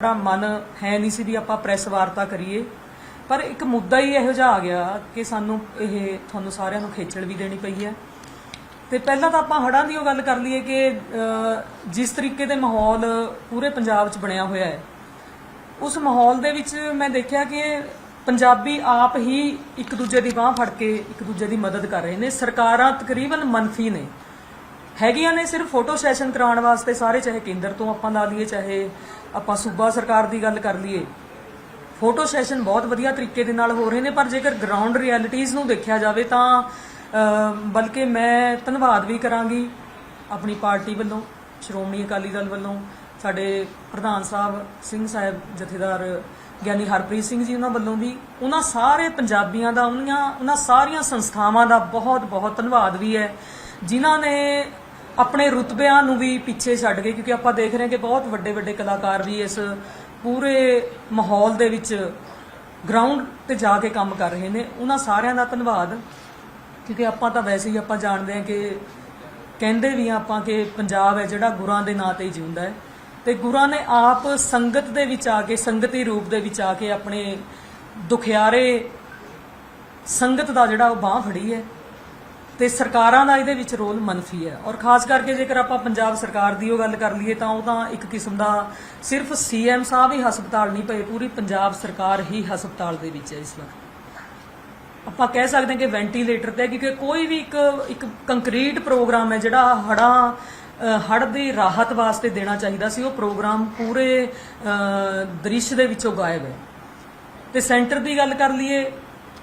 ਸਾਡਾ ਮਨ ਹੈ ਨਹੀਂ ਸੀ ਵੀ ਆਪਾਂ ਪ੍ਰੈਸ ਵਾਰਤਾ ਕਰੀਏ। ਪਰ ਇੱਕ ਮੁੱਦਾ ਹੀ ਇਹੋ ਜਿਹਾ ਆ ਗਿਆ ਕਿ ਸਾਨੂੰ ਇਹ ਤੁਹਾਨੂੰ ਸਾਰਿਆਂ ਨੂੰ ਖੇਚਲ ਵੀ ਦੇਣੀ ਪਈ ਹੈ। ਤੇ ਪਹਿਲਾਂ ਤਾਂ ਆਪਾਂ ਹੜਾਂ ਦੀ ਉਹ ਗੱਲ ਕਰ ਲਈਏ ਕਿ ਜਿਸ ਤਰੀਕੇ ਦੇ ਮਾਹੌਲ ਪੂਰੇ ਪੰਜਾਬ 'ਚ ਬਣਿਆ ਹੋਇਆ ਹੈ, ਉਸ ਮਾਹੌਲ ਦੇ ਵਿੱਚ ਮੈਂ ਦੇਖਿਆ ਕਿ ਪੰਜਾਬੀ ਆਪ ਹੀ ਇੱਕ ਦੂਜੇ ਦੀ ਬਾਹ ਫੜ ਕੇ ਇੱਕ ਦੂਜੇ ਦੀ ਮਦਦ ਕਰ ਰਹੇ ਨੇ। ਸਰਕਾਰਾਂ ਤਕਰੀਬਨ ਮਨਫੀ ਨੇ। ਹੈਗੀਆਂ ਨੇ ਸਿਰਫ ਫੋਟੋ ਸੈਸ਼ਨ ਕਰਾਉਣ ਵਾਸਤੇ ਸਾਰੇ, ਚਾਹੇ ਕੇਂਦਰ ਤੋਂ ਆਪਾਂ ਲਾ ਲਈਏ, ਚਾਹੇ ਆਪਾਂ ਸੂਬਾ ਸਰਕਾਰ ਦੀ ਗੱਲ ਕਰ ਲਈਏ। ਫੋਟੋ ਸੈਸ਼ਨ ਬਹੁਤ ਵਧੀਆ ਤਰੀਕੇ ਦੇ ਨਾਲ ਹੋ ਰਹੇ ਨੇ, ਪਰ ਜੇਕਰ ਗਰਾਊਂਡ ਰਿਐਲਿਟੀਜ਼ ਨੂੰ ਦੇਖਿਆ ਜਾਵੇ ਤਾਂ ਬਲਕਿ ਮੈਂ ਧੰਨਵਾਦ ਵੀ ਕਰਾਂਗੀ ਆਪਣੀ ਪਾਰਟੀ ਵੱਲੋਂ, ਸ਼੍ਰੋਮਣੀ ਅਕਾਲੀ ਦਲ ਵੱਲੋਂ, ਸਾਡੇ ਪ੍ਰਧਾਨ ਸਾਹਿਬ ਸਿੰਘ ਸਾਹਿਬ, ਜਥੇਦਾਰ ਗਿਆਨੀ ਹਰਪ੍ਰੀਤ ਸਿੰਘ ਜੀ ਉਹਨਾਂ ਵੱਲੋਂ ਵੀ, ਉਹਨਾਂ ਸਾਰੇ ਪੰਜਾਬੀਆਂ ਦਾ ਉਹਨਾਂ ਉਹਨਾਂ ਸਾਰੀਆਂ ਸੰਸਥਾਵਾਂ ਦਾ ਬਹੁਤ ਬਹੁਤ ਧੰਨਵਾਦ ਵੀ ਹੈ, ਜਿਨ੍ਹਾਂ ਨੇ ਆਪਣੇ ਰੁਤਬਿਆਂ ਨੂੰ ਵੀ ਪਿੱਛੇ ਛੱਡ ਕੇ ਕਿਉਂਕਿ ਆਪਾਂ ਦੇਖ ਰਹੇ ਹਾਂ ਕਿ ਬਹੁਤ ਵੱਡੇ ਵੱਡੇ ਕਲਾਕਾਰ ਵੀ ਇਸ ਪੂਰੇ ਮਾਹੌਲ ਦੇ ਵਿੱਚ ਗਰਾਊਂਡ ਤੇ ਜਾ ਕੇ ਕੰਮ ਕਰ ਰਹੇ ਨੇ। ਉਹਨਾਂ ਸਾਰਿਆਂ ਦਾ ਧੰਨਵਾਦ, ਕਿਉਂਕਿ ਆਪਾਂ ਤਾਂ ਵੈਸੇ ਹੀ ਆਪਾਂ ਜਾਣਦੇ ਹਾਂ ਕਿ ਕਹਿੰਦੇ ਵੀ ਹਾਂ ਆਪਾਂ ਕਿ ਪੰਜਾਬ ਹੈ ਜਿਹੜਾ ਗੁਰਾਂ ਦੇ ਨਾਂ ਤੇ ਹੀ ਜਿਉਂਦਾ ਹੈ। ਤੇ ਗੁਰਾਂ ਨੇ ਆਪ ਸੰਗਤ ਦੇ ਵਿੱਚ ਆ ਕੇ, ਸੰਗਤੀ ਰੂਪ ਦੇ ਵਿੱਚ ਆ ਕੇ ਆਪਣੇ ਦੁਖਿਆਰੇ ਸੰਗਤ ਦਾ ਜਿਹੜਾ ਉਹ ਬਾਹ ਫੜੀ ਹੈ। ਤੇ ਸਰਕਾਰਾਂ ਦਾ ਇਹਦੇ ਵਿੱਚ ਰੋਲ ਮੰਨਫੀ ਹੈ। ਔਰ ਖਾਸ ਕਰਕੇ ਜੇਕਰ ਆਪਾਂ ਪੰਜਾਬ ਸਰਕਾਰ ਦੀ ਉਹ ਗੱਲ ਕਰ ਲਈਏ ਤਾਂ ਉਹ ਤਾਂ ਇੱਕ ਕਿਸਮ ਦਾ ਸਿਰਫ ਸੀਐਮ ਸਾਹਿਬ ਹੀ ਹਸਪਤਾਲ ਨਹੀਂ ਪਏ ਪੂਰੀ ਪੰਜਾਬ ਸਰਕਾਰ ਹੀ ਹਸਪਤਾਲ ਦੇ ਵਿੱਚ ਹੈ ਇਸ ਵਕਤ। ਆਪਾਂ ਕਹਿ ਸਕਦੇ ਹਾਂ ਕਿ ਵੈਂਟੀਲੇਟਰ ਤੇ ਕਿਉਂਕਿ ਕੋਈ ਵੀ ਇੱਕ ਇੱਕ ਕੰਕਰੀਟ ਪ੍ਰੋਗਰਾਮ ਹੈ ਜਿਹੜਾ ਹੜਾਂ ਹੜ ਦੀ ਰਾਹਤ ਵਾਸਤੇ ਦੇਣਾ ਚਾਹੀਦਾ ਸੀ, ਉਹ ਪ੍ਰੋਗਰਾਮ ਪੂਰੇ ਦ੍ਰਿਸ਼ ਦੇ ਵਿੱਚੋਂ ਗਾਇਬ ਹੈ। ਤੇ ਸੈਂਟਰ ਦੀ ਗੱਲ ਕਰ ਲਈਏ,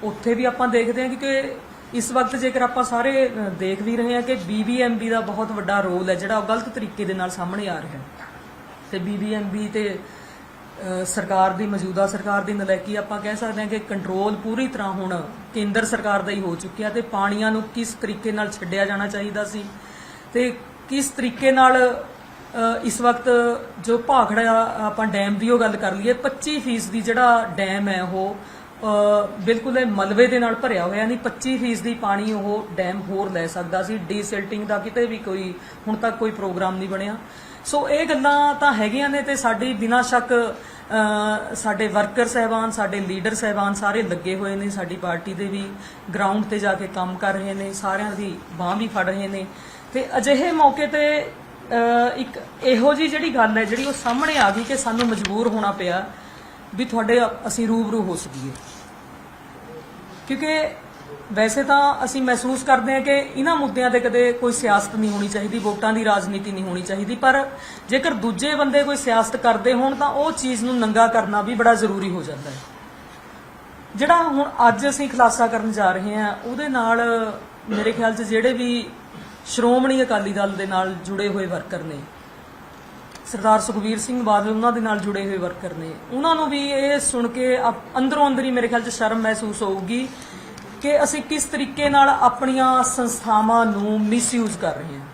ਉੱਥੇ ਵੀ ਆਪਾਂ ਦੇਖਦੇ ਹਾਂ ਕਿ ਇਸ ਵਕਤ ਜੇਕਰ ਆਪਾਂ ਸਾਰੇ ਦੇਖ ਵੀ ਰਹੇ ਹਾਂ ਕਿ ਬੀਬੀਐਮਬੀ ਦਾ ਬਹੁਤ ਵੱਡਾ ਰੋਲ ਹੈ ਜਿਹੜਾ ਉਹ ਗਲਤ ਤਰੀਕੇ ਦੇ ਨਾਲ ਸਾਹਮਣੇ ਆ ਰਿਹਾ ਹੈ। ਤੇ ਬੀਬੀਐਮਬੀ ਤੇ ਅ, ਸਰਕਾਰ ਦੀ ਮੌਜੂਦਾ ਸਰਕਾਰ ਦੀ ਨਲਾਇਕੀ ਆਪਾਂ ਕਹਿ ਸਕਦੇ ਹਾਂ ਕਿ ਕੰਟਰੋਲ ਪੂਰੀ ਤਰ੍ਹਾਂ ਹੁਣ ਕੇਂਦਰ ਸਰਕਾਰ ਦਾ ਹੀ ਹੋ ਚੁੱਕਿਆ ਤੇ ਪਾਣੀਆਂ ਨੂੰ ਕਿਸ ਤਰੀਕੇ ਨਾਲ ਛੱਡਿਆ ਜਾਣਾ ਚਾਹੀਦਾ ਸੀ ਤੇ ਕਿਸ ਤਰੀਕੇ ਨਾਲ ਇਸ ਵਕਤ ਜੋ ਭਾਖੜਾ ਆਪਾਂ ਡੈਮ ਦੀ ਉਹ ਗੱਲ ਕਰ ਲਈਏ 25% ਦੀ ਜਿਹੜਾ ਡੈਮ ਹੈ ਉਹ ਬਿਲਕੁਲ ਇਹ ਮਲਬੇ ਦੇ ਨਾਲ ਭਰਿਆ ਹੋਇਆ ਨਹੀਂ 25% ਦੀ ਪਾਣੀ ਉਹ ਡੈਮ ਹੋਰ ਲੈ ਸਕਦਾ ਸੀ। ਡੀਸਿਲਟਿੰਗ ਦਾ ਕਿਤੇ ਵੀ ਕੋਈ, ਹੁਣ ਤੱਕ ਕੋਈ ਪ੍ਰੋਗਰਾਮ ਨਹੀਂ ਬਣਿਆ। ਸੋ ਇਹ ਗੱਲਾਂ ਤਾਂ ਹੈਗੀਆਂ ਨੇ ਤੇ ਸਾਡੀ ਬਿਨਾਂ ਸ਼ੱਕ ਸਾਡੇ ਵਰਕਰ ਸਹਿਬਾਨ, ਸਾਡੇ ਲੀਡਰ ਸਹਿਬਾਨ ਸਾਰੇ ਲੱਗੇ ਹੋਏ ਨੇ। ਸਾਡੀ ਪਾਰਟੀ ਦੇ ਵੀ ਗਰਾਊਂਡ ਤੇ ਜਾ ਕੇ ਕੰਮ ਕਰ ਰਹੇ ਨੇ, ਸਾਰਿਆਂ ਦੀ ਬਾਹ ਵੀ ਫੜ ਰਹੇ ਨੇ। ਤੇ ਅਜਿਹੇ ਮੌਕੇ ਤੇ ਇੱਕ ਇਹੋ ਜੀ ਜਿਹੜੀ ਗੱਲ ਹੈ ਜਿਹੜੀ ਉਹ ਸਾਹਮਣੇ ਆ ਗਈ ਕਿ ਸਾਨੂੰ ਮਜਬੂਰ ਹੋਣਾ ਪਿਆ ਵੀ ਤੁਹਾਡੇ ਅਸੀਂ ਰੂਬਰੂ ਹੋ ਸਕੀਏ। ਕਿਉਂਕਿ ਵੈਸੇ ਤਾਂ ਅਸੀਂ ਮਹਿਸੂਸ ਕਰਦੇ ਹਾਂ ਕਿ ਇਹਨਾਂ ਮੁੱਦਿਆਂ ਤੇ ਕਦੇ ਕੋਈ ਸਿਆਸਤ ਨਹੀਂ ਹੋਣੀ ਚਾਹੀਦੀ, ਵੋਟਾਂ ਦੀ ਰਾਜਨੀਤੀ ਨਹੀਂ ਹੋਣੀ ਚਾਹੀਦੀ, ਪਰ ਜੇਕਰ ਦੂਜੇ ਬੰਦੇ ਕੋਈ ਸਿਆਸਤ ਕਰਦੇ ਹੋਣ ਤਾਂ ਉਹ ਚੀਜ਼ ਨੂੰ ਨੰਗਾ ਕਰਨਾ ਵੀ ਬੜਾ ਜ਼ਰੂਰੀ ਹੋ ਜਾਂਦਾ ਹੈ। ਜਿਹੜਾ ਹੁਣ ਅੱਜ ਅਸੀਂ ਖੁਲਾਸਾ ਕਰਨ ਜਾ ਰਹੇ ਹਾਂ, ਉਹਦੇ ਨਾਲ ਮੇਰੇ ਖਿਆਲ 'ਚ ਜਿਹੜੇ ਵੀ ਸ਼੍ਰੋਮਣੀ ਅਕਾਲੀ ਦਲ ਦੇ ਨਾਲ ਜੁੜੇ ਹੋਏ ਵਰਕਰ ਨੇ ਸਰਦਾਰ ਸੁਖਵੀਰ ਸਿੰਘ ਬਾਦਲ ਉਹਨਾਂ ਦੇ ਨਾਲ ਜੁੜੇ ਹੋਏ ਵਰਕਰ ਨੇ। ਉਹਨਾਂ ਨੂੰ ਵੀ ਇਹ ਸੁਣ ਕੇ ਅਪ- ਅੰਦਰੋਂ ਅੰਦਰ ਹੀ ਮੇਰੇ ਖਿਆਲ 'ਚ ਸ਼ਰਮ ਮਹਿਸੂਸ ਹੋਊਗੀ ਕਿ ਅਸੀਂ ਕਿਸ ਤਰੀਕੇ ਨਾਲ ਆਪਣੀਆਂ ਸੰਸਥਾਵਾਂ ਨੂੰ ਮਿਸਯੂਜ਼ ਕਰ ਰਹੇ ਹਾਂ।